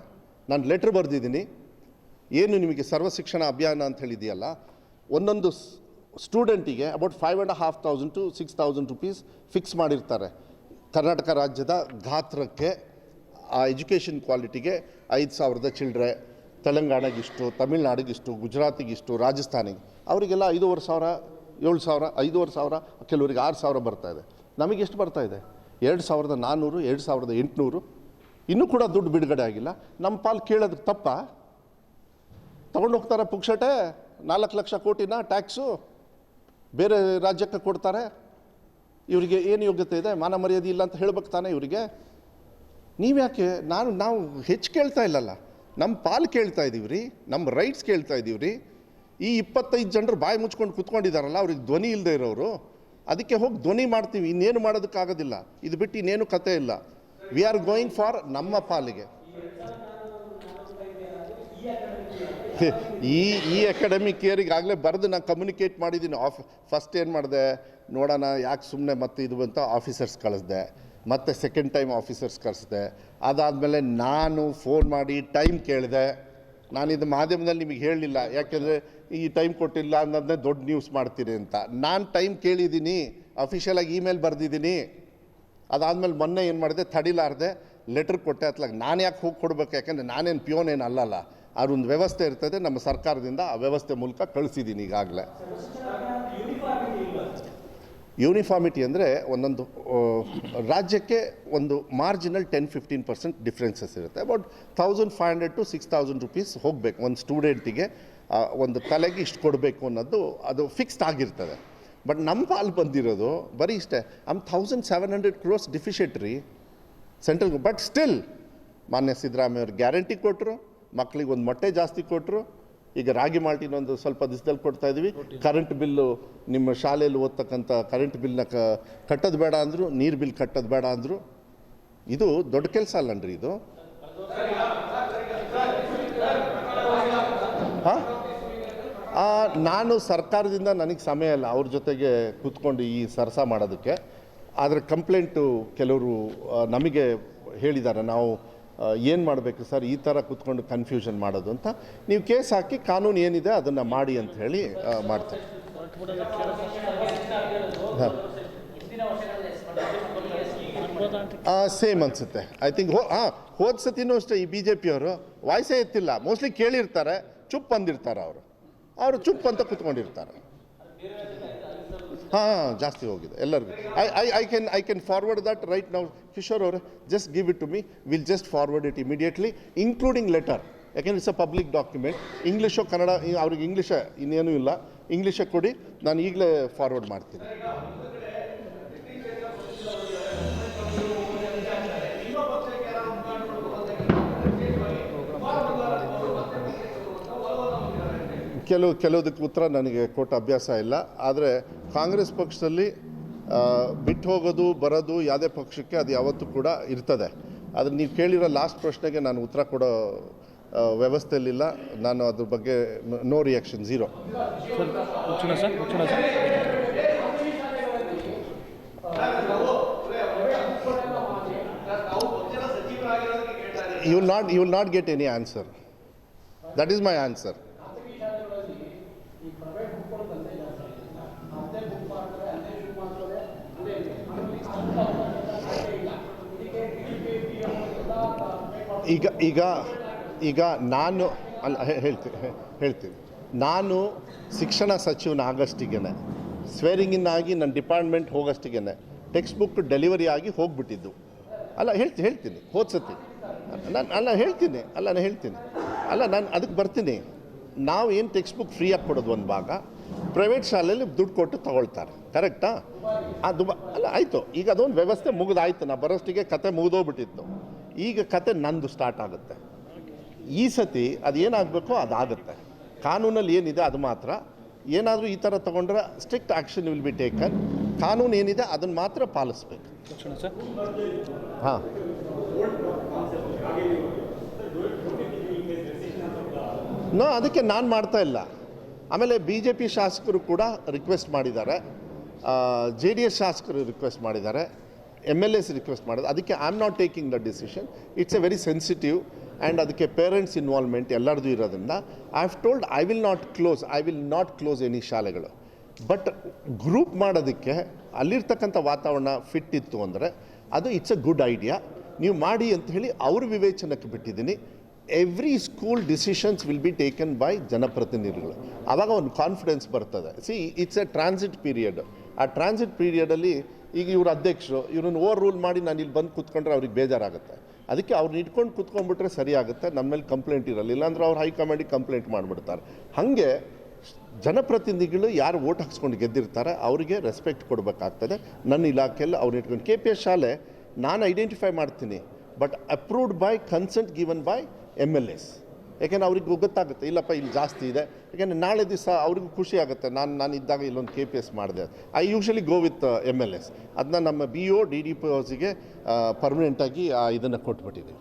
ನಾನು ಲೆಟ್ರ್ ಬರೆದಿದ್ದೀನಿ. ಏನು ನಿಮಗೆ ಸರ್ವ ಶಿಕ್ಷಣ ಅಭಿಯಾನ ಅಂತ ಹೇಳಿದೆಯಲ್ಲ ಒಂದೊಂದು ಸ್ಟೂಡೆಂಟಿಗೆ about five and half thousand to six thousand rupees fix ಮಾಡಿರ್ತಾರೆ. ಕರ್ನಾಟಕ ರಾಜ್ಯದ ಗಾತ್ರಕ್ಕೆ, ಆ ಎಜುಕೇಷನ್ ಕ್ವಾಲಿಟಿಗೆ ಐದು ಸಾವಿರದ ಚಿಲ್ಡ್ರೆ. ತೆಲಂಗಾಣಗಿಷ್ಟು, ತಮಿಳ್ನಾಡಿಗಿಷ್ಟು, ಗುಜರಾತಿಗಿಷ್ಟು, ರಾಜಸ್ಥಾನಿಗೆ, ಅವರಿಗೆಲ್ಲ ಐದೂವರೆ ಸಾವಿರ, ಏಳು ಸಾವಿರ, ಐದೂವರೆ ಸಾವಿರ, ಕೆಲವರಿಗೆ ಆರು ಸಾವಿರ ಬರ್ತಾ ಇದೆ. ನಮಗೆ ಎಷ್ಟು ಬರ್ತಾ ಇದೆ? ಎರಡು ಸಾವಿರದ ನಾನ್ನೂರು, ಎರಡು ಸಾವಿರದ ಎಂಟುನೂರು. ಇನ್ನೂ ಕೂಡ ದುಡ್ಡು ಬಿಡುಗಡೆ ಆಗಿಲ್ಲ. ನಮ್ಮ ಪಾಲು ಕೇಳೋದಕ್ಕೆ ತಪ್ಪ. ತಗೊಂಡು ಹೋಗ್ತಾರೆ ಪುಕ್ಷಟೆ, ನಾಲ್ಕು ಲಕ್ಷ ಕೋಟಿನ ಟ್ಯಾಕ್ಸು, ಬೇರೆ ರಾಜ್ಯಕ್ಕೆ ಕೊಡ್ತಾರೆ. ಇವರಿಗೆ ಏನು ಯೋಗ್ಯತೆ ಇದೆ? ಮಾನ ಮರ್ಯಾದೆ ಇಲ್ಲ ಅಂತ ಹೇಳ್ಬೇಕು ತಾನೆ ಇವರಿಗೆ. ನೀವ್ಯಾಕೆ? ನಾನು, ನಾವು ಹೆಚ್ಚು ಕೇಳ್ತಾ ಇಲ್ಲಲ್ಲ. ನಮ್ಮ ಪಾಲು ಕೇಳ್ತಾ ಇದ್ದೀವಿ ರೀ ನಮ್ಮ ರೈಟ್ಸ್ ಕೇಳ್ತಾ ಇದ್ದೀವಿ ರೀ. ಈ ಇಪ್ಪತ್ತೈದು ಜನರು ಬಾಯಿ ಮುಚ್ಕೊಂಡು ಕುತ್ಕೊಂಡಿದ್ದಾರಲ್ಲ ಅವ್ರಿಗೆ ಧ್ವನಿ ಇಲ್ಲದೆ ಇರೋರು ಅದಕ್ಕೆ ಹೋಗಿ ಧ್ವನಿ ಮಾಡ್ತೀವಿ, ಇನ್ನೇನು ಮಾಡೋದಕ್ಕಾಗೋದಿಲ್ಲ. ಇದು ಬಿಟ್ಟು ಇನ್ನೇನು ಕತೆ ಇಲ್ಲ. ವಿ ಆರ್ ಗೋಯಿಂಗ್ ಫಾರ್ ನಮ್ಮ ಪಾಲಿಗೆ. ಈ ಈ ಅಕಾಡೆಮಿಕ್ ಕೇರಿಗೆ ಆಗಲೇ ಬರೆದು ನಾನು ಕಮ್ಯುನಿಕೇಟ್ ಮಾಡಿದ್ದೀನಿ ಆಫ್ ಫಸ್ಟ್ ಏನು ಮಾಡಿದೆ, ನೋಡೋಣ ಯಾಕೆ ಸುಮ್ಮನೆ ಮತ್ತೆ ಇದು ಅಂತ ಆಫೀಸರ್ಸ್ ಕಳಿಸ್ದೆ. ಮತ್ತೆ ಸೆಕೆಂಡ್ ಟೈಮ್ ಆಫೀಸರ್ಸ್ ಕಳಿಸ್ದೆ. ಅದಾದಮೇಲೆ ನಾನು ಫೋನ್ ಮಾಡಿ ಟೈಮ್ ಕೇಳಿದೆ. ನಾನು ಇದು ಮಾಧ್ಯಮದಲ್ಲಿ ನಿಮಗೆ ಹೇಳಲಿಲ್ಲ. ಯಾಕೆಂದರೆ ಈ ಟೈಮ್ ಕೊಟ್ಟಿಲ್ಲ ಅನ್ನೋದನ್ನೇ ದೊಡ್ಡ ನ್ಯೂಸ್ ಮಾಡ್ತೀರಿ ಅಂತ. ನಾನು ಟೈಮ್ ಕೇಳಿದ್ದೀನಿ ಅಫಿಷಿಯಲಾಗಿ ಇಮೇಲ್ ಬರೆದಿದ್ದೀನಿ ಅದಾದಮೇಲೆ ಮೊನ್ನೆ ಏನು ಮಾಡಿದೆ? ತಡಿಲಾರ್ದೆ ಲೆಟ್ರ್ ಕೊಟ್ಟೆ. ಅತ್ಲಾಗ ನಾನು ಯಾಕೆ ಹೋಗಿ ಕೊಡ್ಬೇಕು? ಯಾಕಂದರೆ ನಾನೇನು ಪ್ಯೂನ್ ಏನು ಅಲ್ಲಲ್ಲ. ಅದೊಂದು ವ್ಯವಸ್ಥೆ ಇರ್ತದೆ. ನಮ್ಮ ಸರ್ಕಾರದಿಂದ ಆ ವ್ಯವಸ್ಥೆ ಮೂಲಕ ಕಳಿಸಿದ್ದೀನಿ ಈಗಾಗಲೇ. ಯೂನಿಫಾರ್ಮಿಟಿ ಅಂದರೆ ಒಂದೊಂದು ರಾಜ್ಯಕ್ಕೆ ಒಂದು marginal ten fifteen percent differences ಇರುತ್ತೆ. But thousand five hundred to six thousand rupees ಹೋಗಬೇಕು. ಒಂದು ಸ್ಟೂಡೆಂಟಿಗೆ ಒಂದು ತಲೆಗೆ ಇಷ್ಟು ಕೊಡಬೇಕು ಅನ್ನೋದು ಅದು ಫಿಕ್ಸ್ಡ್ ಆಗಿರ್ತದೆ. ಬಟ್ ನಮ್ಮ ಪಾಲು ಬಂದಿರೋದು ಬರೀ ಇಷ್ಟೇ um thousand seven hundred crores ಡಿಫಿಷಿಯಟ್ರಿ ಸೆಂಟ್ರಲ್ ಬಟ್ ಸ್ಟಿಲ್ ಮಾನ್ಯ ಸಿದ್ದರಾಮಯ್ಯ ಅವ್ರು ಗ್ಯಾರಂಟಿ ಕೊಟ್ಟರು ಮಕ್ಕಳಿಗೆ ಒಂದು ಮೊಟ್ಟೆ ಜಾಸ್ತಿ ಕೊಟ್ಟರು ಈಗ ರಾಗಿ ಮಾಲ್ಟಿನ ಒಂದು ಸ್ವಲ್ಪ ದಿವಸದಲ್ಲಿ ಕೊಡ್ತಾ ಇದ್ದೀವಿ ಕರೆಂಟ್ ಬಿಲ್ಲು ನಿಮ್ಮ ಶಾಲೆಯಲ್ಲಿ ಓದ್ತಕ್ಕಂಥ ಕರೆಂಟ್ ಬಿಲ್ನ ಕ, ಕಟ್ಟೋದು ಬೇಡ ಅಂದರು, ನೀರು ಬಿಲ್ ಕಟ್ಟೋದು ಬೇಡ ಅಂದರು. ಇದು ದೊಡ್ಡ ಕೆಲಸ ಅಲ್ಲನ್ರಿ ಇದು. ಹಾಂ? ನಾನು ಸರ್ಕಾರದಿಂದ ನನಗೆ ಸಮಯ ಇಲ್ಲ. ಅವ್ರ ಜೊತೆಗೆ ಕೂತ್ಕೊಂಡು ಈ ಸರಸ ಮಾಡೋದಕ್ಕೆ. ಆದರೆ ಕಂಪ್ಲೇಂಟು ಕೆಲವರು ನಮಗೆ ಹೇಳಿದ್ದಾರೆ ನಾವು ಏನು ಮಾಡಬೇಕು ಸರ್? ಈ ಥರ ಕೂತ್ಕೊಂಡು ಕನ್ಫ್ಯೂಷನ್ ಮಾಡೋದು ಅಂತ ನೀವು ಕೇಸ್ ಹಾಕಿ ಕಾನೂನು ಏನಿದೆ ಅದನ್ನು ಮಾಡಿ ಅಂತ ಹೇಳಿ ಮಾಡ್ತಾರೆ ಹಾಂ. ಸೇಮ್ ಅನಿಸುತ್ತೆ. ಐ ಥಿಂಕ್ ಹೋ ಹಾಂ ಹೋದ ಸತಿನೂ ಅಷ್ಟೇ ಈ ಬಿ ಜೆ ಪಿಯವರು ವಾಯ್ಸೇ ಎತ್ತಿಲ್ಲ. ಮೋಸ್ಟ್ಲಿ ಕೇಳಿರ್ತಾರೆ, ಚುಪ್ ಅಂದಿರ್ತಾರೆ ಅವರು. ಅವರು ಚುಪ್ ಅಂತ ಕೂತ್ಕೊಂಡಿರ್ತಾರೆ. ಹಾಂ ಜಾಸ್ತಿ ಹೋಗಿದೆ ಎಲ್ಲರಿಗೂ. I I I can I can forward that right ನಾವು ಕಿಶೋರ್ ಅವರೇ just give it to me will just forward it immediately including letter ಯಾಕೆಂದ್ರೆ it's a public document English Kannada, ಅವ್ರಿಗೆ ಇಂಗ್ಲೀಷ ಇನ್ನೇನೂ ಇಲ್ಲ. ಇಂಗ್ಲೀಷೇ ಕೊಡಿ, ನಾನು ಈಗಲೇ ಫಾರ್ವರ್ಡ್ ಮಾಡ್ತೀನಿ. ಕೆಲವು ಕೆಲವುದಕ್ಕೆ ಉತ್ತರ ನನಗೆ ಕೊಟ್ಟ ಅಭ್ಯಾಸ ಇಲ್ಲ. ಆದರೆ ಕಾಂಗ್ರೆಸ್ ಪಕ್ಷದಲ್ಲಿ ಬಿಟ್ಟು ಹೋಗೋದು ಬರೋದು ಯಾವುದೇ ಪಕ್ಷಕ್ಕೆ ಅದು ಯಾವತ್ತೂ ಕೂಡ ಇರ್ತದೆ. ಆದರೆ ನೀವು ಕೇಳಿರೋ ಲಾಸ್ಟ್ ಪ್ರಶ್ನೆಗೆ ನಾನು ಉತ್ತರ ಕೊಡೋ ವ್ಯವಸ್ಥೆಯಲ್ಲಿಲ್ಲ. ನಾನು ಅದ್ರ ಬಗ್ಗೆ no reaction zero you will not you will not get any answer that is my answer ಈಗ ಈಗ ಈಗ ನಾನು, ಅಲ್ಲ ಹೇಳ್ತೀನಿ ಹೇಳ್ತೀನಿ. ನಾನು ಶಿಕ್ಷಣ ಸಚಿವನ ಆಗಷ್ಟಿಗೆನೆ ಸ್ವೇರಿಂಗ್ ಇನ್ ಆಗಿ ನನ್ನ ಡಿಪಾರ್ಟ್ಮೆಂಟ್ ಹೋಗಷ್ಟಿಗೆ ಟೆಕ್ಸ್ಟ್ ಬುಕ್ ಡೆಲಿವರಿ ಆಗಿ ಹೋಗ್ಬಿಟ್ಟಿದ್ದು. ಅಲ್ಲ, ಹೇಳ್ತಿ, ಹೇಳ್ತೀನಿ, ಹೋದ್ಸತಿ. ನಾನು, ಅಲ್ಲ, ಹೇಳ್ತೀನಿ, ಅಲ್ಲ ನಾನು ಹೇಳ್ತೀನಿ. ಅಲ್ಲ, ನಾನು ಅದಕ್ಕೆ ಬರ್ತೀನಿ. ನಾವು ಏನು ಟೆಕ್ಸ್ಟ್ ಬುಕ್ ಫ್ರೀಯಾಗಿ ಕೊಡೋದು ಒಂದು ಭಾಗ ಪ್ರೈವೇಟ್ ಶಾಲೆಯಲ್ಲಿ ದುಡ್ಡು ಕೊಟ್ಟು ತಗೊಳ್ತಾರೆ. ಕರೆಕ್ಟಾ ಅದು ಅಲ್ಲ, ಆಯಿತು. ಈಗ ಅದೊಂದು ವ್ಯವಸ್ಥೆ ಮುಗಿದಾಯ್ತು ನಾ ಬರೋಷ್ಟಿಗೆ ಕತೆ ಮುಗಿದೋಗ್ಬಿಟ್ಟಿತ್ತು. ಈಗ ಕತೆ ನಂದು ಸ್ಟಾರ್ಟ್ ಆಗುತ್ತೆ. ಈ ಸತಿ ಅದು ಏನಾಗಬೇಕೋ ಅದಾಗುತ್ತೆ ಕಾನೂನಲ್ಲಿ ಏನಿದೆ ಅದು ಮಾತ್ರ. ಏನಾದರೂ ಈ ಥರ ತಗೊಂಡ್ರೆ strict action will be taken ಕಾನೂನು ಏನಿದೆ ಅದನ್ನು ಮಾತ್ರ ಪಾಲಿಸ್ಬೇಕು. ಹಾಂ. ನೋ ಅದಕ್ಕೆ ನಾನು ಮಾಡ್ತಾ ಇಲ್ಲ. ಆಮೇಲೆ ಬಿ ಜೆ ಪಿ ಶಾಸಕರು ಕೂಡ ರಿಕ್ವೆಸ್ಟ್ ಮಾಡಿದ್ದಾರೆ. ಜೆ ಡಿ ಎಸ್ ಶಾಸಕರು ರಿಕ್ವೆಸ್ಟ್ ಮಾಡಿದ್ದಾರೆ. ಎಂ ಎಲ್ ಎಸ್ ರಿಕ್ವೆಸ್ಟ್ ಮಾಡೋದು ಅದಕ್ಕೆ I am not taking the decision it's a very sensitive and ಅದಕ್ಕೆ ಪೇರೆಂಟ್ಸ್ ಇನ್ವಾಲ್ವ್ಮೆಂಟ್ ಎಲ್ಲರದು ಇರೋದ್ರಿಂದ I have told I will not close I will not close any ಶಾಲೆಗಳು. But group ಮಾಡೋದಕ್ಕೆ ಅಲ್ಲಿರ್ತಕ್ಕಂಥ ವಾತಾವರಣ fit ಇತ್ತು ಅಂದರೆ ಅದು ಇಟ್ಸ್ ಅ ಗುಡ್ ಐಡಿಯಾ ನೀವು ಮಾಡಿ ಅಂತ ಹೇಳಿ ಅವ್ರ ವಿವೇಚನಕ್ಕೆ ಬಿಟ್ಟಿದ್ದೀನಿ. Every school decisions will be taken by ಜನಪ್ರತಿನಿಧಿಗಳು. ಆವಾಗ ಒಂದು ಕಾನ್ಫಿಡೆನ್ಸ್ ಬರ್ತದೆ. See it's a transit period ಆ ಟ್ರಾನ್ಸಿಟ್ ಪೀರಿಯಡಲ್ಲಿ ಈಗ ಇವ್ರ ಅಧ್ಯಕ್ಷರು, ಇವ್ರನ್ನ ಓವರ್ ರೂಲ್ ಮಾಡಿ ನಾನು ಇಲ್ಲಿ ಬಂದು ಕೂತ್ಕೊಂಡ್ರೆ ಅವ್ರಿಗೆ ಬೇಜಾರಾಗುತ್ತೆ. ಅದಕ್ಕೆ ಅವ್ರನ್ನ ಇಟ್ಕೊಂಡು ಕೂತ್ಕೊಂಡ್ಬಿಟ್ರೆ ಸರಿಯಾಗುತ್ತೆ ನಮ್ಮ ಮೇಲೆ ಕಂಪ್ಲೇಂಟ್ ಇರಲ್ಲ. ಇಲ್ಲಾಂದ್ರೆ ಅವ್ರು ಹೈಕಮಾಂಡಿಗೆ ಕಂಪ್ಲೇಂಟ್ ಮಾಡಿಬಿಡ್ತಾರೆ. ಹಾಗೆ ಜನಪ್ರತಿನಿಧಿಗಳು ಯಾರು ಓಟ್ ಹಾಕ್ಸ್ಕೊಂಡು ಗೆದ್ದಿರ್ತಾರೆ, ಅವರಿಗೆ ರೆಸ್ಪೆಕ್ಟ್ ಕೊಡಬೇಕಾಗ್ತದೆ. ನನ್ನ ಇಲಾಖೆಯಲ್ಲಿ ಅವ್ರನ್ನ ಇಟ್ಕೊಂಡು, ಕೆ ಪಿ ಎಸ್ ಶಾಲೆ ನಾನು ಐಡೆಂಟಿಫೈ ಮಾಡ್ತೀನಿ but approved by consent given by M L S ಯಾಕೆಂದ್ರೆ ಅವ್ರಿಗೆ ಗೊತ್ತಾಗುತ್ತೆ, ಇಲ್ಲಪ್ಪ, ಇಲ್ಲಿ ಜಾಸ್ತಿ ಇದೆ. ಯಾಕೆಂದರೆ ನಾಳೆ ದಿವಸ ಅವ್ರಿಗೂ ಖುಷಿ ಆಗುತ್ತೆ. ನಾನು ನಾನು ಇದ್ದಾಗ ಇಲ್ಲೊಂದು ಕೆ ಪಿ ಎಸ್ ಮಾಡಿದೆ. I usually go with M L S ಅದನ್ನ ನಮ್ಮ B O D D P ಓಸಿಗೆ ಪರ್ಮನೆಂಟಾಗಿ ಇದನ್ನು ಕೊಟ್ಬಿಟ್ಟಿದ್ದೀವಿ